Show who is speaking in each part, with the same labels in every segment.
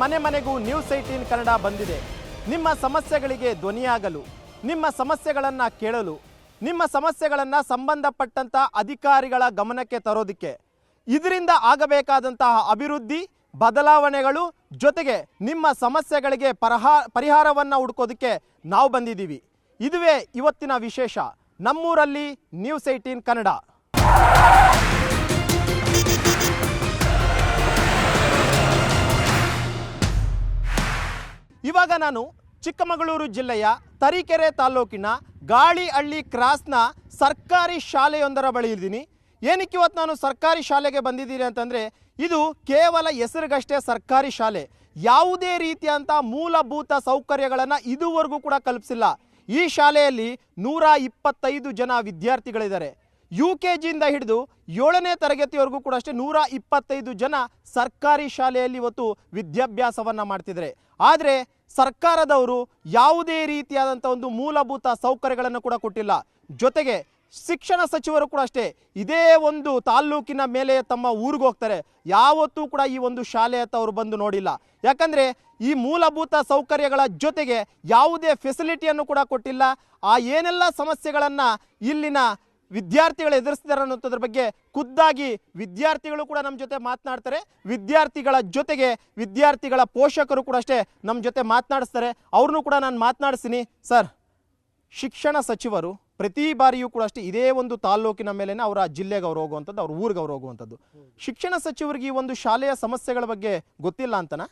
Speaker 1: ಮನೆ ಮನೆಗೂ news eighteen Kannada ಬಂದಿದೆ. ನಿಮ್ಮ ಸಮಸ್ಯೆಗಳಿಗೆ ಧ್ವನಿಯಾಗಲು, ನಿಮ್ಮ ಸಮಸ್ಯೆಗಳನ್ನು ಕೇಳಲು, ನಿಮ್ಮ ಸಮಸ್ಯೆಗಳನ್ನು ಸಂಬಂಧಪಟ್ಟಂಥ ಅಧಿಕಾರಿಗಳ ಗಮನಕ್ಕೆ ತರೋದಕ್ಕೆ, ಇದರಿಂದ ಆಗಬೇಕಾದಂತಹ ಅಭಿವೃದ್ಧಿ, ಬದಲಾವಣೆಗಳು ಜೊತೆಗೆ ನಿಮ್ಮ ಸಮಸ್ಯೆಗಳಿಗೆ ಪರಹಾ, ಪರಿಹಾರವನ್ನು ಹುಡುಕೋದಕ್ಕೆ ನಾವು ಬಂದಿದ್ದೀವಿ. ಇದುವೇ ಇವತ್ತಿನ ವಿಶೇಷ. ನಮ್ಮೂರಲ್ಲಿ ನ್ಯೂಸ್ ಏಟೀನ್ ಕನ್ನಡ. ಇವಾಗ ನಾನು ಚಿಕ್ಕಮಗಳೂರು ಜಿಲ್ಲೆಯ ತರೀಕೆರೆ ತಾಲೂಕಿನ ಗಾಳಿಹಳ್ಳಿ ಕ್ರಾಸ್ನ ಸರ್ಕಾರಿ ಶಾಲೆಯೊಂದರ ಬಳಿ ಇದ್ದೀನಿ. ಏನಕ್ಕೆ ಇವತ್ತು ನಾನು ಸರ್ಕಾರಿ ಶಾಲೆಗೆ ಬಂದಿದ್ದೀನಿ ಅಂತಂದರೆ, ಇದು ಕೇವಲ ಹೆಸರಿಗಷ್ಟೇ ಸರ್ಕಾರಿ ಶಾಲೆ. ಯಾವುದೇ ರೀತಿಯಂಥ ಮೂಲಭೂತ ಸೌಕರ್ಯಗಳನ್ನು ಇದುವರೆಗೂ ಕೂಡ ಕಲ್ಪಿಸಿಲ್ಲ. ಈ ಶಾಲೆಯಲ್ಲಿ ನೂರ ಇಪ್ಪತ್ತೈದು ಜನ ವಿದ್ಯಾರ್ಥಿಗಳಿದ್ದಾರೆ. ಯು ಕೆ ಜಿಯಿಂದ ಹಿಡಿದು ಏಳನೇ ತರಗತಿವರೆಗೂ ಕೂಡ ಅಷ್ಟೇ ನೂರ ಇಪ್ಪತ್ತೈದು ಜನ ಸರ್ಕಾರಿ ಶಾಲೆಯಲ್ಲಿ ಇವತ್ತು ವಿದ್ಯಾಭ್ಯಾಸವನ್ನು ಮಾಡ್ತಿದ್ದಾರೆ. ಆದರೆ ಸರ್ಕಾರದವರು ಯಾವುದೇ ರೀತಿಯಾದಂಥ ಒಂದು ಮೂಲಭೂತ ಸೌಕರ್ಯಗಳನ್ನು ಕೂಡ ಕೊಟ್ಟಿಲ್ಲ. ಜೊತೆಗೆ ಶಿಕ್ಷಣ ಸಚಿವರು ಕೂಡ ಅಷ್ಟೇ, ಇದೇ ಒಂದು ತಾಲ್ಲೂಕಿನ ಮೇಲೆ ತಮ್ಮ ಊರಿಗೆ ಹೋಗ್ತಾರೆ. ಯಾವತ್ತೂ ಕೂಡ ಈ ಒಂದು ಶಾಲೆ ಅಂತ ಅವರು ಬಂದು ನೋಡಿಲ್ಲ. ಯಾಕಂದರೆ ಈ ಮೂಲಭೂತ ಸೌಕರ್ಯಗಳ ಜೊತೆಗೆ ಯಾವುದೇ ಫೆಸಿಲಿಟಿಯನ್ನು ಕೂಡ ಕೊಟ್ಟಿಲ್ಲ. ಆ ಏನೆಲ್ಲ ಸಮಸ್ಯೆಗಳನ್ನು ಇಲ್ಲಿನ ವಿದ್ಯಾರ್ಥಿಗಳು ಎದುರಿಸ್ತಿದ್ದಾರೆ ಅನ್ನೋದ್ರ ಬಗ್ಗೆ ಖುದ್ದಾಗಿ ವಿದ್ಯಾರ್ಥಿಗಳು ಕೂಡ ನಮ್ಮ ಜೊತೆ ಮಾತನಾಡ್ತಾರೆ. ವಿದ್ಯಾರ್ಥಿಗಳ ಜೊತೆಗೆ ವಿದ್ಯಾರ್ಥಿಗಳ ಪೋಷಕರು ಕೂಡ ಅಷ್ಟೇ ನಮ್ಮ ಜೊತೆ ಮಾತನಾಡಿಸ್ತಾರೆ. ಅವ್ರನ್ನೂ ಕೂಡ ನಾನು ಮಾತನಾಡಿಸ್ತೀನಿ. ಸರ್, ಶಿಕ್ಷಣ ಸಚಿವರು ಪ್ರತಿ ಬಾರಿಯೂ ಕೂಡ ಅಷ್ಟೇ ಇದೇ ಒಂದು ತಾಲ್ಲೂಕಿನ ಮೇಲೆ ಅವರ ಜಿಲ್ಲೆಗೆ ಅವ್ರು ಹೋಗುವಂಥದ್ದು, ಅವ್ರ ಊರಿಗೆ ಅವ್ರು ಹೋಗುವಂಥದ್ದು. ಶಿಕ್ಷಣ ಸಚಿವರಿಗೆ ಈ ಒಂದು ಶಾಲೆಯ ಸಮಸ್ಯೆಗಳ ಬಗ್ಗೆ ಗೊತ್ತಿಲ್ಲ ಅಂತನ?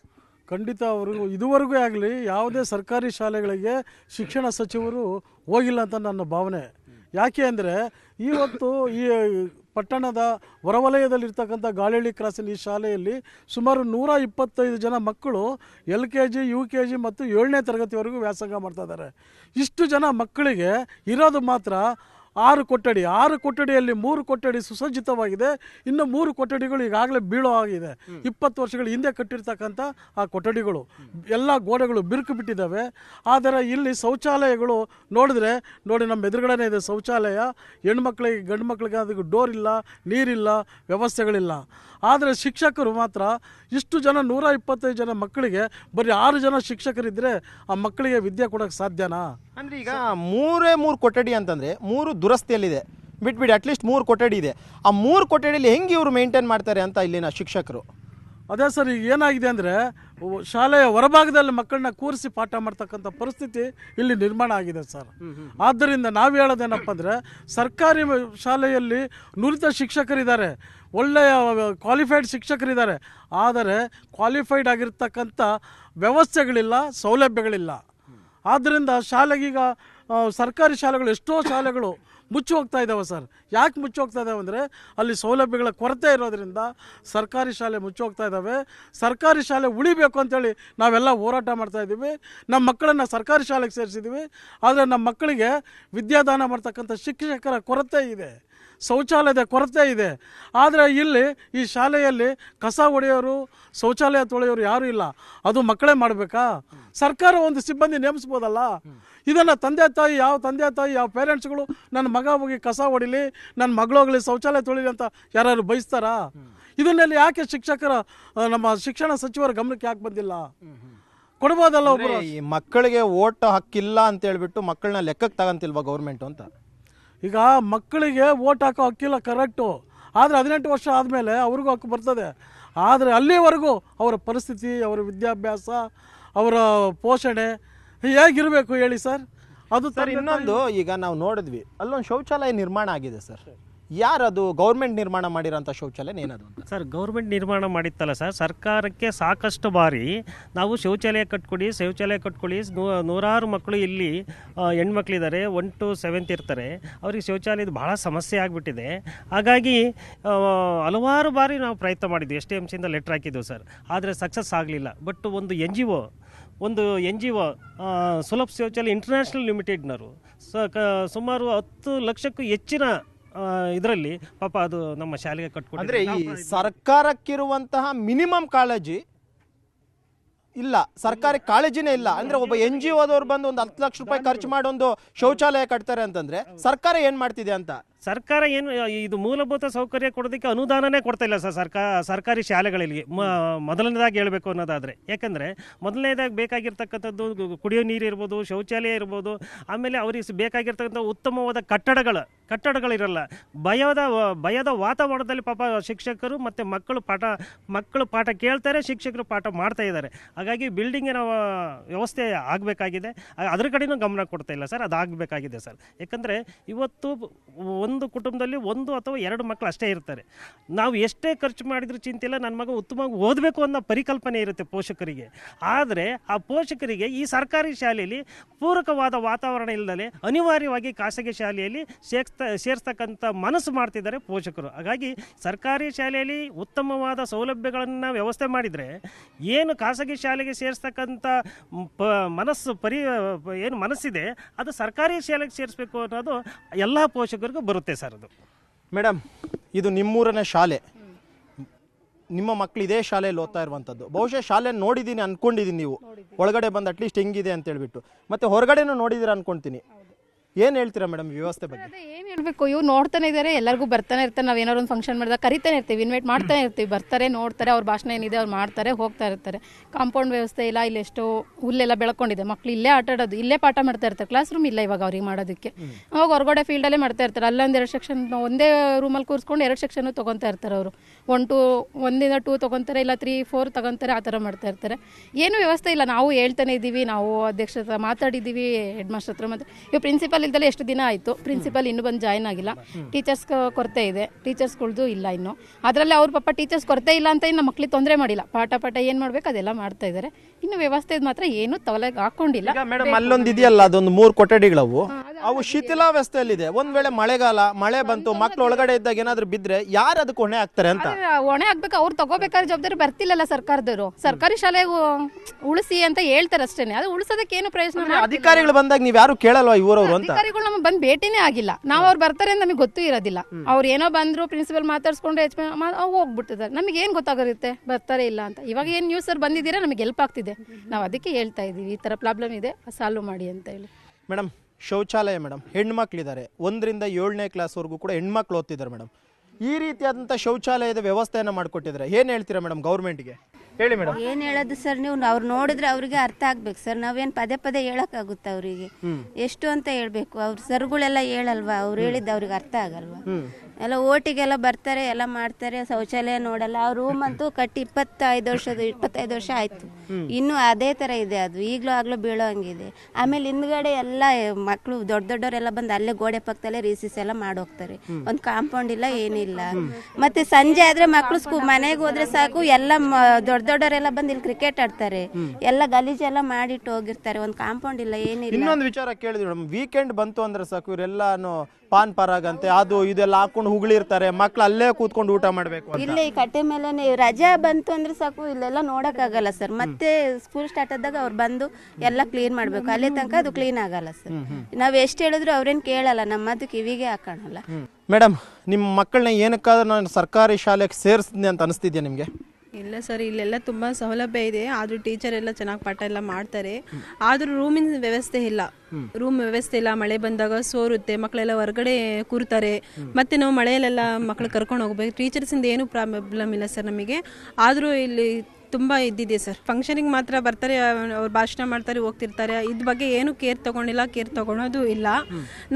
Speaker 2: ಖಂಡಿತ ಅವರು ಇದುವರೆಗೂ ಆಗಲಿ ಯಾವುದೇ ಸರ್ಕಾರಿ ಶಾಲೆಗಳಿಗೆ ಶಿಕ್ಷಣ ಸಚಿವರು ಹೋಗಿಲ್ಲ ಅಂತ ನನ್ನ ಭಾವನೆ. ಯಾಕೆ ಅಂದರೆ ಇವತ್ತು ಈ ಪಟ್ಟಣದ ಹೊರವಲಯದಲ್ಲಿರ್ತಕ್ಕಂಥ ಗಾಳಿಹಳ್ಳಿ ಕ್ರಾಸಿನ ಈ ಶಾಲೆಯಲ್ಲಿ ಸುಮಾರು ನೂರ ಇಪ್ಪತ್ತೈದು ಜನ ಮಕ್ಕಳು L K G, U K G ಮತ್ತು ಏಳನೇ ತರಗತಿವರೆಗೂ ವ್ಯಾಸಂಗ ಮಾಡ್ತಾ ಇದ್ದಾರೆ. ಇಷ್ಟು ಜನ ಮಕ್ಕಳಿಗೆ ಇರೋದು ಮಾತ್ರ ಆರು ಕೊಠಡಿ ಆರು ಕೊಠಡಿಯಲ್ಲಿ ಮೂರು ಕೊಠಡಿ ಸುಸಜ್ಜಿತವಾಗಿದೆ. ಇನ್ನು ಮೂರು ಕೊಠಡಿಗಳು ಈಗಾಗಲೇ ಬೀಳೋ ಆಗಿದೆ ಇಪ್ಪತ್ತು ವರ್ಷಗಳ ಹಿಂದೆ ಕಟ್ಟಿರ್ತಕ್ಕಂಥ ಆ ಕೊಠಡಿಗಳು. ಎಲ್ಲ ಗೋಡೆಗಳು ಬಿರುಕು ಬಿಟ್ಟಿದ್ದಾವೆ. ಆದರೆ ಇಲ್ಲಿ ಶೌಚಾಲಯಗಳು ನೋಡಿದ್ರೆ ನೋಡಿ ನಮ್ಮ ಎದುರುಗಡೆನೇ ಇದೆ ಶೌಚಾಲಯ. ಹೆಣ್ಮಕ್ಳಿಗೆ ಗಂಡು ಮಕ್ಕಳಿಗೆ ಅದಕ್ಕೆ ಡೋರ್ ಇಲ್ಲ ನೀರಿಲ್ಲ ವ್ಯವಸ್ಥೆಗಳಿಲ್ಲ. ಆದರೆ ಶಿಕ್ಷಕರು ಮಾತ್ರ ಇಷ್ಟು ಜನ ನೂರ ಇಪ್ಪತ್ತೈದು ಜನ ಮಕ್ಕಳಿಗೆ ಬರೀ ಆರು ಜನ ಶಿಕ್ಷಕರಿದ್ದರೆ ಆ ಮಕ್ಕಳಿಗೆ ವಿದ್ಯೆ ಕೊಡೋಕ್ಕೆ ಸಾಧ್ಯನಾ?
Speaker 1: ಅಂದ್ರೆ ಈಗ ಮೂರೇ ಮೂರು ಕೊಠಡಿ ಅಂತಂದ್ರೆ ಮೂರು ದುರಸ್ತಿಯಲ್ಲಿದೆ. ಬಿಟ್ಬಿಡಿ ಅಟ್ಲೀಸ್ಟ್ ಮೂರು ಕೊಠಡಿ ಇದೆ. ಆ ಮೂರು ಕೊಠಡಿಯಲ್ಲಿ ಹೆಂಗೆ ಇವರು ಮೇಂಟೈನ್ ಮಾಡ್ತಾರೆ ಅಂತ ಇಲ್ಲಿನ ಶಿಕ್ಷಕರು?
Speaker 2: ಅದೇ ಸರ್ ಈಗ ಏನಾಗಿದೆ ಅಂದರೆ ಶಾಲೆಯ ಹೊರಭಾಗದಲ್ಲಿ ಮಕ್ಕಳನ್ನ ಕೂರಿಸಿ ಪಾಠ ಮಾಡ್ತಕ್ಕಂಥ ಪರಿಸ್ಥಿತಿ ಇಲ್ಲಿ ನಿರ್ಮಾಣ ಆಗಿದೆ ಸರ್. ಆದ್ದರಿಂದ ನಾವು ಹೇಳೋದೇನಪ್ಪ ಅಂದರೆ ಸರ್ಕಾರಿ ಶಾಲೆಯಲ್ಲಿ ನುರಿತ ಶಿಕ್ಷಕರಿದ್ದಾರೆ. ಒಳ್ಳೆಯ ಕ್ವಾಲಿಫೈಡ್ ಶಿಕ್ಷಕರಿದ್ದಾರೆ. ಆದರೆ ಕ್ವಾಲಿಫೈಡ್ ಆಗಿರ್ತಕ್ಕಂಥ ವ್ಯವಸ್ಥೆಗಳಿಲ್ಲ ಸೌಲಭ್ಯಗಳಿಲ್ಲ. ಆದ್ದರಿಂದ ಶಾಲೆಗೀಗ ಸರ್ಕಾರಿ ಶಾಲೆಗಳು ಎಷ್ಟೋ ಶಾಲೆಗಳು ಮುಚ್ಚಿ ಹೋಗ್ತಾ ಇದ್ದಾವೆ ಸರ್. ಯಾಕೆ ಮುಚ್ಚಿ ಹೋಗ್ತಾ ಇದ್ದಾವೆ ಅಂದರೆ ಅಲ್ಲಿ ಸೌಲಭ್ಯಗಳ ಕೊರತೆ ಇರೋದರಿಂದ ಸರ್ಕಾರಿ ಶಾಲೆ ಮುಚ್ಚಿ ಹೋಗ್ತಾ ಇದ್ದಾವೆ ಸರ್ಕಾರಿ ಶಾಲೆ ಉಳಿಬೇಕು ಅಂತೇಳಿ ನಾವೆಲ್ಲ ಹೋರಾಟ ಮಾಡ್ತಾ ಇದ್ದೀವಿ. ನಮ್ಮ ಮಕ್ಕಳನ್ನು ಸರ್ಕಾರಿ ಶಾಲೆಗೆ ಸೇರಿಸಿದ್ದೀವಿ. ಆದರೆ ನಮ್ಮ ಮಕ್ಕಳಿಗೆ ವಿದ್ಯಾದಾನ ಮಾಡ್ತಕ್ಕಂಥ ಶಿಕ್ಷಕರ ಕೊರತೆ ಇದೆ. ಶೌಚಾಲಯದ ಕೊರತೆ ಇದೆ. ಆದರೆ ಇಲ್ಲಿ ಈ ಶಾಲೆಯಲ್ಲಿ ಕಸ ಹೊಡೆಯೋರು ಶೌಚಾಲಯ ತೊಳೆಯೋರು ಯಾರೂ ಇಲ್ಲ. ಅದು ಮಕ್ಕಳೇ ಮಾಡಬೇಕಾ? ಸರ್ಕಾರ ಒಂದು ಸಿಬ್ಬಂದಿ ನೇಮಿಸ್ಬೋದಲ್ಲ? ಇದನ್ನು ತಂದೆ ತಾಯಿ ಯಾವ ತಂದೆ ತಾಯಿ ಯಾವ ಪೇರೆಂಟ್ಸ್ಗಳು ನನ್ನ ಮಗ ಹೋಗಿ ಕಸ ಹೊಡಿಲಿ ನನ್ನ ಮಗಳು ಹೋಗಲಿ ಶೌಚಾಲಯ ತೊಳಿಲಿ ಅಂತ ಯಾರು ಬಯಸ್ತಾರಾ? ಇದನ್ನೆಲ್ಲ ಯಾಕೆ ಶಿಕ್ಷಕರ ನಮ್ಮ ಶಿಕ್ಷಣ ಸಚಿವರ ಗಮನಕ್ಕೆ ಯಾಕೆ ಬಂದಿಲ್ಲ? ಕೊಡ್ಬೋದಲ್ಲ ಒಬ್ಬರು
Speaker 1: ಈ ಮಕ್ಕಳಿಗೆ ಓಟ್ ಹಕ್ಕಿಲ್ಲ ಅಂತ ಹೇಳ್ಬಿಟ್ಟು ಮಕ್ಕಳನ್ನ ಲೆಕ್ಕಕ್ಕೆ ತಗಂತಿಲ್ವಾ ಗೌರ್ಮೆಂಟ್ ಅಂತ?
Speaker 2: ಈಗ ಮಕ್ಕಳಿಗೆ ಓಟ್ ಹಾಕೋ ಹಕ್ಕಿಲ್ಲ ಕರೆಕ್ಟು ಆದರೆ ಹದಿನೆಂಟು ವರ್ಷ ಆದಮೇಲೆ ಅವ್ರಿಗೂ ಹಕ್ಕು ಬರ್ತದೆ. ಆದರೆ ಅಲ್ಲಿವರೆಗೂ ಅವರ ಪರಿಸ್ಥಿತಿ ಅವರ ವಿದ್ಯಾಭ್ಯಾಸ ಅವರ ಪೋಷಣೆ ಹೇಗಿರಬೇಕು ಹೇಳಿ ಸರ್? ಅದು
Speaker 1: ಸರ್ ಇನ್ನೊಂದು ಈಗ ನಾವು ನೋಡಿದ್ವಿ ಅಲ್ಲೊಂದು ಶೌಚಾಲಯ ನಿರ್ಮಾಣ ಆಗಿದೆ ಸರ್. ಯಾರದು ಗೌರ್ಮೆಂಟ್ ನಿರ್ಮಾಣ ಮಾಡಿರೋಂಥ ಶೌಚಾಲಯ ಏನದು ಅಂತ?
Speaker 3: ಸರ್, ಗೌರ್ಮೆಂಟ್ ನಿರ್ಮಾಣ ಮಾಡಿತ್ತಲ್ಲ ಸರ್. ಸರ್ಕಾರಕ್ಕೆ ಸಾಕಷ್ಟು ಬಾರಿ ನಾವು ಶೌಚಾಲಯ ಕಟ್ಕೊಡಿ, ಶೌಚಾಲಯ ಕಟ್ಕೊಳ್ಳಿ ನೂರಾರು ಮಕ್ಕಳು ಇಲ್ಲಿ ಹೆಣ್ಮಕ್ಳಿದ್ದಾರೆ, ಒನ್ ಟು ಸೆವೆಂತ್ ಇರ್ತಾರೆ. ಅವ್ರಿಗೆ ಶೌಚಾಲಯದ ಭಾಳ ಸಮಸ್ಯೆ ಆಗಿಬಿಟ್ಟಿದೆ. ಹಾಗಾಗಿ ಹಲವಾರು ಬಾರಿ ನಾವು ಪ್ರಯತ್ನ ಮಾಡಿದ್ವಿ. ಎಸ್ ಟಿ ಎಂ ಸಿಯಿಂದ ಲೆಟ್ರ್ ಹಾಕಿದ್ವಿ ಸರ್. ಆದರೆ ಸಕ್ಸಸ್ ಆಗಲಿಲ್ಲ. ಬಟ್ ಒಂದು ಎನ್ ಜಿ ಒ ಒಂದು ಎನ್ ಜಿ ಒ ಸುಲಭ ಶೌಚಾಲಯ ಇಂಟರ್ನ್ಯಾಷನಲ್ ಲಿಮಿಟೆಡ್ನವರು ಸ ಸುಮಾರು ಹತ್ತು ಲಕ್ಷಕ್ಕೂ ಹೆಚ್ಚಿನ ಇದರಲ್ಲಿ ಪಾಪ ಅದು ನಮ್ಮ ಶಾಲೆಗೆ
Speaker 1: ಅಂದ್ರೆ
Speaker 3: ಕಟ್ಕೊಟ್ಟಿದ್ದಾರೆ
Speaker 1: ಈ ಸರ್ಕಾರಕ್ಕಿರುವಂತಹ ಮಿನಿಮಮ್ ಕಾಳಜಿ ಇಲ್ಲ ಸರ್ಕಾರಿ ಕಾಳಜಿನೇ ಇಲ್ಲ. ಅಂದ್ರೆ ಒಬ್ಬ ಎನ್ ಜಿ ಒದವ್ರು ಬಂದು ಒಂದು ಹತ್ತು ಲಕ್ಷ ರೂಪಾಯಿ ಖರ್ಚು ಮಾಡಿ ಒಂದು ಶೌಚಾಲಯ ಕಟ್ತಾರೆ ಅಂತಂದ್ರೆ ಸರ್ಕಾರ ಏನ್ ಮಾಡ್ತಿದೆ ಅಂತ?
Speaker 3: ಸರ್ಕಾರ ಏನು ಇದು ಮೂಲಭೂತ ಸೌಕರ್ಯ ಕೊಡೋದಕ್ಕೆ ಅನುದಾನನೇ ಕೊಡ್ತಾ ಇಲ್ಲ ಸರ್ ಸರ್ಕಾರ ಸರ್ಕಾರಿ ಮ, ಮೊದಲನೇದಾಗಿ ಹೇಳಬೇಕು ಅನ್ನೋದಾದರೆ. ಯಾಕಂದರೆ, ಮೊದಲನೇದಾಗಿ ಬೇಕಾಗಿರ್ತಕ್ಕಂಥದ್ದು ಕುಡಿಯೋ ನೀರು ಇರ್ಬೋದು, ಶೌಚಾಲಯ ಇರ್ಬೋದು, ಆಮೇಲೆ ಅವ್ರಿಗೆ ಬೇಕಾಗಿರ್ತಕ್ಕಂಥ ಉತ್ತಮವಾದ ಕಟ್ಟಡಗಳು, ಕಟ್ಟಡಗಳಿರಲ್ಲ. ಭಯದ ಭಯದ ವಾತಾವರಣದಲ್ಲಿ ಪಾಪ ಶಿಕ್ಷಕರು ಮತ್ತು ಮಕ್ಕಳು ಪಾಠ ಮಕ್ಕಳು ಪಾಠ ಕೇಳ್ತಾರೆ, ಶಿಕ್ಷಕರು ಪಾಠ ಮಾಡ್ತಾ ಇದ್ದಾರೆ. ಹಾಗಾಗಿ ಬಿಲ್ಡಿಂಗಿನ ವ್ಯವಸ್ಥೆ ಆಗಬೇಕಾಗಿದೆ. ಅದ್ರ ಕಡೆನೂ ಗಮನ ಕೊಡ್ತಾ ಇಲ್ಲ ಸರ್. ಅದು ಆಗಬೇಕಾಗಿದೆ ಸರ್. ಯಾಕಂದರೆ, ಇವತ್ತು ಒಂದು ಕುಟುಂಬದಲ್ಲಿ ಒಂದು ಅಥವಾ ಎರಡು ಮಕ್ಕಳು ಅಷ್ಟೇ ಇರ್ತಾರೆ. ನಾವು ಎಷ್ಟೇ ಖರ್ಚು ಮಾಡಿದ್ರೂ ಚಿಂತೆ ಇಲ್ಲ ನನ್ನ ಮಗ ಉತ್ತಮವಾಗಿ ಓದಬೇಕು ಅನ್ನೋ ಪರಿಕಲ್ಪನೆ ಇರುತ್ತೆ ಪೋಷಕರಿಗೆ. ಆದರೆ ಆ ಪೋಷಕರಿಗೆ ಈ ಸರ್ಕಾರಿ ಶಾಲೆಯಲ್ಲಿ ಪೂರಕವಾದ ವಾತಾವರಣ ಇಲ್ಲದೆ ಅನಿವಾರ್ಯವಾಗಿ ಖಾಸಗಿ ಶಾಲೆಯಲ್ಲಿ ಸೇರ್ಸ್ತಾ, ಸೇರಿಸ್ತಕ್ಕಂಥ ಮನಸ್ಸು ಮಾಡ್ತಿದ್ದಾರೆ ಪೋಷಕರು. ಹಾಗಾಗಿ ಸರ್ಕಾರಿ ಶಾಲೆಯಲ್ಲಿ ಉತ್ತಮವಾದ ಸೌಲಭ್ಯಗಳನ್ನು ವ್ಯವಸ್ಥೆ ಮಾಡಿದರೆ ಏನು ಖಾಸಗಿ ಶಾಲೆಗೆ ಸೇರಿಸ್ತಕ್ಕಂಥ ಪ, ಮನಸ್ಸು ಪರಿ, ಏನು ಮನಸ್ಸಿದೆ, ಅದು ಸರ್ಕಾರಿ ಶಾಲೆಗೆ ಸೇರಿಸ್ಬೇಕು ಅನ್ನೋದು ಎಲ್ಲ ಪೋಷಕರಿಗೂ ಬರುತ್ತೆ ಸರ್ ಅದು.
Speaker 1: ಮೇಡಮ್ ಇದು ನಿಮ್ಮೂರನೇ ಶಾಲೆ. ನಿಮ್ಮ ಮಕ್ಕಳು ಇದೇ ಶಾಲೆಯಲ್ಲಿ ಓದ್ತಾ ಇರುವಂಥದ್ದು. ಬಹುಶಃ ಶಾಲೆ ನೋಡಿದ್ದೀನಿ ಅಂದ್ಕೊಂಡಿದ್ದೀನಿ ನೀವು. ಒಳಗಡೆ ಬಂದು ಅಟ್ಲೀಸ್ಟ್ ಹೆಂಗಿದೆ ಅಂತ ಹೇಳ್ಬಿಟ್ಟು. ಮತ್ತೆ ಹೊರಗಡೆನೂ ನೋಡಿದ್ದೀರಾ ಅನ್ಕೊಂತೀನಿ. ಏನು ಹೇಳ್ತೀರಾ ಮೇಡಮ್ ವ್ಯವಸ್ಥೆ ಬಗ್ಗೆ?
Speaker 4: ಅದೇ ಏನ್ ಹೇಳ್ಬೇಕು? ಇವ್ರು ನೋಡ್ತಾನೆ ಇದಾರೆ ಎಲ್ಲರಿಗೂ ಬರ್ತಾನೆ ಇರ್ತಾರೆ ನಾವ್ ಏನಾದ್ರು ಒಂದು ಫಂಕ್ಷನ್ ಮಾಡಿದಾಗ ಕರಿತಾನೆ ಇರ್ತೀವಿ ಇನ್ವೈಟ್ ಮಾಡ್ತಾನೆ ಇರ್ತೀವಿ. ಬರ್ತಾರೆ ನೋಡ್ತಾರೆ ಅವ್ರ ಭಾಷಣ ಏನಿದೆ ಅವ್ರು ಮಾಡ್ತಾರೆ ಹೋಗ್ತಾ ಇರ್ತಾರೆ. ಕಾಂಪೌಂಡ್ ವ್ಯವಸ್ಥೆ ಇಲ್ಲ ಇಲ್ಲಿ ಎಷ್ಟೋ ಹುಲ್ಲೆಲ್ಲ ಬೆಳ್ಕೊಂಡಿದೆ. ಮಕ್ಳು ಇಲ್ಲೇ ಆಟ ಆಡೋದು ಇಲ್ಲೇ ಪಾಠ ಮಾಡ್ತಾ ಇರ್ತಾರೆ. ಕ್ಲಾಸ್ ರೂಮ್ ಇಲ್ಲ ಇವಾಗ ಅವ್ರಿಗೆ ಮಾಡೋದಕ್ಕೆ. ಅವಾಗ ಹೊರಗಡೆ ಫೀಲ್ಡಲ್ಲೇ ಮಾಡ್ತಾ ಇರ್ತಾರೆ. ಅಲ್ಲೊಂದು ಎರಡು ಸೆಕ್ಷನ್ ಒಂದೇ ರೂಮಲ್ಲಿ ಕೂರಿಸ್ಕೊಂಡು ಎರಡು ಸೆಕ್ಷನ್ ತೊಗೊತಾ ಇರ್ತಾರೆ ಅವರು. ಒನ್ ಟು ಒಂದಿಂದ ಟೂ ತೊಗೊತಾರೆ ಇಲ್ಲ ತ್ರೀ ಫೋರ್ ತಗೊಂತಾರೆ ಆ ಥರ ಮಾಡ್ತಾ ಇರ್ತಾರೆ. ಏನು ವ್ಯವಸ್ಥೆ ಇಲ್ಲ. ನಾವು ಹೇಳ್ತಾನೆ ಇದ್ದೀವಿ ನಾವು ಅಧ್ಯಕ್ಷ ಹತ್ರ ಮಾತಾಡಿದ್ದೀವಿ ಹೆಡ್ ಮಾಸ್ಟರ್ ಹತ್ರ ಮತ್ತೆ ಇವಾಗ ಪ್ರಿನ್ಸಿಪಲ್ ಇಲ್ದಲೆ ಎಷ್ಟು ದಿನ ಆಯಿತು? ಪ್ರಿನ್ಸಿಪಲ್ ಇನ್ನೂ ಬಂದು ಜಾಯ್ನ್ ಆಗಿಲ್ಲ. ಟೀಚರ್ಸ್ ಕೊರತೆ ಇದೆ. ಟೀಚರ್ಸ್ಗಳ್ದು ಇಲ್ಲ ಇನ್ನು. ಅದರಲ್ಲಿ ಅವ್ರ ಪಾಪ ಟೀಚರ್ಸ್ ಕೊರತೆ ಇಲ್ಲ ಅಂತ ಇನ್ನು ಮಕ್ಳಿಗೆ ತೊಂದರೆ ಮಾಡಿಲ್ಲ. ಪಾಠ ಪಾಠ ಏನು ಮಾಡಬೇಕು ಅದೆಲ್ಲ ಮಾಡ್ತಾ ಇದ್ದಾರೆ. ಇನ್ನು ವ್ಯವಸ್ಥೆ ಮಾತ್ರ ಏನು ತಲೆಗೆ ಹಾಕೊಂಡಿಲ್ಲ.
Speaker 1: ಮೇಡಮ್ ಅಲ್ಲೊಂದು ಇದೆಯಲ್ಲ ಅದೊಂದು ಮೂರು ಕೊಠಡಿಗಳವು. ಅವು ಶಿಥಿಲಾವಸ್ಥೆಯಲ್ಲಿದೆ. ಒಂದ್ ವೇಳೆ ಮಳೆಗಾಲ ಮಳೆ ಬಂತು ಮಕ್ಳು ಒಳಗಡೆ ಇದ್ದಾಗ ಏನಾದ್ರು ಬಿದ್ರೆ ಯಾರು ಅದಕ್ಕೆ ಹೊಣೆ ಆಗ್ತಾರೆ ಅಂತ?
Speaker 4: ಹೊಣೆ ಆಗ್ಬೇಕು ಅವ್ರು ತಗೋಬೇಕಾದ್ರೆ ಜವಾಬ್ದಾರಿ ಬರ್ತಿಲ್ಲಲ್ಲ ಸರ್ಕಾರದವರು. ಸರ್ಕಾರಿ ಶಾಲೆಗೂ ಉಳಿಸಿ ಅಂತ ಹೇಳ್ತಾರೆ ಅಷ್ಟೇನೆ. ಅದು ಉಳಿಸೋದಕ್ಕೆ ಏನು ಪ್ರಯೋಜನ
Speaker 1: ಅಧಿಕಾರಿಗಳು ಬಂದಾಗ ನೀವು ಯಾರು ಕೇಳಲ್ವಾ ಇವರವರು ಅಂತ?
Speaker 4: ಅಧಿಕಾರಿಗಳು ನಮಗೆ ಬಂದು ಭೇಟಿನೇ ಆಗಿಲ್ಲ. ನಾವು ಅವ್ರು ಬರ್ತಾರೆ ಅಂತ ನಮಗೆ ಗೊತ್ತು ಇರೋದಿಲ್ಲ. ಅವ್ರು ಏನೋ ಬಂದ್ರು ಪ್ರಿನ್ಸಿಪಲ್ ಮಾತಾಡ್ಸ್ಕೊಂಡ್ರೆ ಎಚ್ ಹೋಗ್ಬಿಟ್ಟಿದ್ದಾರೆ ನಮಗೆ ಏನು ಗೊತ್ತಾಗಿರುತ್ತೆ ಬರ್ತಾರೆ ಇಲ್ಲ ಅಂತ. ಇವಾಗ ಏನು ನ್ಯೂಸ್ ಅವ್ರು ಬಂದಿದ್ದೀರಾ? ನಮಗೆ ಹೆಲ್ಪ್ ಆಗ್ತಿದೆ. ನಾವು ಅದಕ್ಕೆ ಹೇಳ್ತಾ ಇದ್ದೀವಿ. ಈ ಥರ ಪ್ರಾಬ್ಲಮ್ ಇದೆ. ಸಾಲ್ವ್ ಮಾಡಿ ಅಂತ ಹೇಳಿ.
Speaker 1: ಮೇಡಮ್ ಶೌಚಾಲಯ ಮೇಡಮ್ ಹೆಣ್ಮಕ್ಳಿದ್ದಾರೆ. ಒಂದರಿಂದ ಏಳನೇ ಕ್ಲಾಸ್ವರೆಗೂ ಕೂಡ ಹೆಣ್ಮಕ್ಳು ಓದ್ತಿದ್ದಾರೆ ಮೇಡಮ್ ಈ ರೀತಿಯಾದಂಥ ಶೌಚಾಲಯದ ವ್ಯವಸ್ಥೆಯನ್ನು ಮಾಡಿಕೊಟ್ಟಿದ್ದಾರೆ. ಏನು ಹೇಳ್ತೀರಾ ಮೇಡಮ್ ಗೌರ್ಮೆಂಟ್ಗೆ? ಹೇಳಿ ಮೇಡಮ್.
Speaker 5: ಏನ್ ಹೇಳೋದು ಸರ್ ನೀವು? ಅವ್ರು ನೋಡಿದ್ರೆ ಅವ್ರಿಗೆ ಅರ್ಥ ಆಗ್ಬೇಕು ಸರ್. ನಾವೇನ್ ಪದೇ ಪದೇ ಹೇಳಕ್ಕಾಗುತ್ತೆ ಅವರಿಗೆ? ಎಷ್ಟು ಅಂತ ಹೇಳ್ಬೇಕು. ಅವ್ರ ಸರ್ಗಳೆಲ್ಲ ಹೇಳಲ್ವಾ? ಅವ್ರು ಹೇಳಿದ್ದು ಅವ್ರಿಗೆ ಅರ್ಥ ಆಗಲ್ವಾ? ಎಲ್ಲ ಓಟಿಗೆಲ್ಲ ಬರ್ತಾರೆ, ಎಲ್ಲ ಮಾಡ್ತಾರೆ, ಶೌಚಾಲಯ ನೋಡಲ್ಲ. ಆ ರೂಮ್ ಅಂತೂ ಕಟ್ಟಿ ಇಪ್ಪತ್ತೈದು ವರ್ಷದ ಇಪ್ಪತ್ತೈದು ವರ್ಷ ಆಯ್ತು. ಇನ್ನು ಅದೇ ತರ ಇದೆ ಅದು. ಈಗಲೂ ಆಗ್ಲೂ ಬೀಳೋ ಹಂಗಿದೆ ಆಮೇಲೆ ಹಿಂದ್ಗಡೆ ಎಲ್ಲ ಮಕ್ಕಳು ದೊಡ್ಡ ದೊಡ್ಡವರೆಲ್ಲ ಬಂದು ಅಲ್ಲೇ ಗೋಡೆ ಪಕ್ಕದಲ್ಲೇ ರೀಸಿಸ್ ಎಲ್ಲ ಮಾಡೋಗ್ತಾರೆ ಒಂದು ಕಾಂಪೌಂಡ್ ಇಲ್ಲ ಏನಿಲ್ಲ ಮತ್ತೆ ಸಂಜೆ ಆದ್ರೆ ಮಕ್ಕಳು ಸ್ಕೂ, ಮನೆಗೆ ಹೋದ್ರೆ ಸಾಕು, ಎಲ್ಲ ದೊಡ್ಡ ದೊಡ್ಡವರೆಲ್ಲ ಬಂದು ಇಲ್ಲಿ ಕ್ರಿಕೆಟ್ ಆಡ್ತಾರೆ. ಎಲ್ಲ ಗಲೀಜೆಲ್ಲ ಮಾಡಿಟ್ಟು ಹೋಗಿರ್ತಾರೆ. ಒಂದು ಕಾಂಪೌಂಡ್ ಇಲ್ಲ ಏನಿಲ್ಲ
Speaker 1: ಇನ್ನೊಂದು ವಿಚಾರ ಕೇಳಿದ್ವಿ ಮೇಡಮ್. ವೀಕೆಂಡ್ ಬಂತು ಅಂದ್ರೆ ಸಾಕು, ಇವರೆಲ್ಲಾನು ಪಾನ್ ಪರಾಗಂತೆ ಅದು, ಇದೆಲ್ಲ ಹಾಕೊಂಡು ಹುಗಳಿರ್ತಾರೆ ಮಕ್ಳು ಅಲ್ಲೇ ಕೂತ್ಕೊಂಡು ಊಟ ಮಾಡಬೇಕು ಇಲ್ಲಿ
Speaker 5: ಇಲ್ಲೇ ಈ ಕಟ್ಟೆ ಮೇಲೆ ರಜೆ ಬಂತು ಅಂದ್ರೆ ಸಾಕು ಇಲ್ಲೆಲ್ಲ ನೋಡಕ್ಕಾಗಲ್ಲ ಸರ್. ಮತ್ತೆ ಸ್ಕೂಲ್ ಸ್ಟಾರ್ಟ್ ಆದಾಗ ಅವ್ರು ಬಂದು ಎಲ್ಲ ಕ್ಲೀನ್ ಮಾಡ್ಬೇಕು. ಅಲ್ಲೇ ತನಕ ಅದು ಕ್ಲೀನ್ ಆಗಲ್ಲ ಸರ್. ನಾವ್ ಎಷ್ಟು ಹೇಳಿದ್ರು ಅವ್ರೇನ್ ಕೇಳಲ್ಲ ನಮ್ಮದು ಕಿವಿಗೆ ಹಾಕೋಣಲ್ಲ.
Speaker 1: ಮೇಡಮ್ ನಿಮ್ಮ ಮಕ್ಕಳನ್ನ ಏನಕ್ಕಾದ್ರೂ ನಾನು ಸರ್ಕಾರಿ ಶಾಲೆಗೆ ಸೇರಿಸಿದ್ನೆ ಅಂತ ಅನಿಸ್ತಿದ್ಯಾ ನಿಮಗೆ?
Speaker 6: ಇಲ್ಲ ಸರ್, ಇಲ್ಲೆಲ್ಲ ತುಂಬ ಸೌಲಭ್ಯ ಇದೆ. ಆದ್ರೂ ಟೀಚರ್ ಎಲ್ಲ ಚೆನ್ನಾಗಿ ಪಾಠ ಎಲ್ಲ ಮಾಡ್ತಾರೆ. ಆದ್ರೂ ರೂಮಿನ ವ್ಯವಸ್ಥೆ ಇಲ್ಲ. ರೂಮ್ ವ್ಯವಸ್ಥೆ ಇಲ್ಲ. ಮಳೆ ಬಂದಾಗ ಸೋರುತ್ತೆ. ಮಕ್ಕಳೆಲ್ಲ ಹೊರಗಡೆ ಕೂರ್ತಾರೆ. ಮತ್ತೆ ನಾವು ಮಳೆಯಲ್ಲೆಲ್ಲ ಮಕ್ಕಳು ಕರ್ಕೊಂಡು ಹೋಗ್ಬೇಕು. ಟೀಚರ್ಸಿಂದ ಏನು ಪ್ರಾಬ್ಲಮ್ ಇಲ್ಲ ಸರ್ ನಮಗೆ. ಆದ್ರೂ ಇಲ್ಲಿ ತುಂಬ ಇದ್ದಿದೆ ಸರ್. ಫಂಕ್ಷನಿಗೆ ಮಾತ್ರ ಬರ್ತಾರೆ, ಅವ್ರು ಭಾಷಣ ಮಾಡ್ತಾರೆ, ಹೋಗ್ತಿರ್ತಾರೆ. ಇದ್ರ ಬಗ್ಗೆ ಏನು ಕೇರ್ ತಗೊಂಡಿಲ್ಲ ಕೇರ್ ತಗೊಳೋದು ಇಲ್ಲ.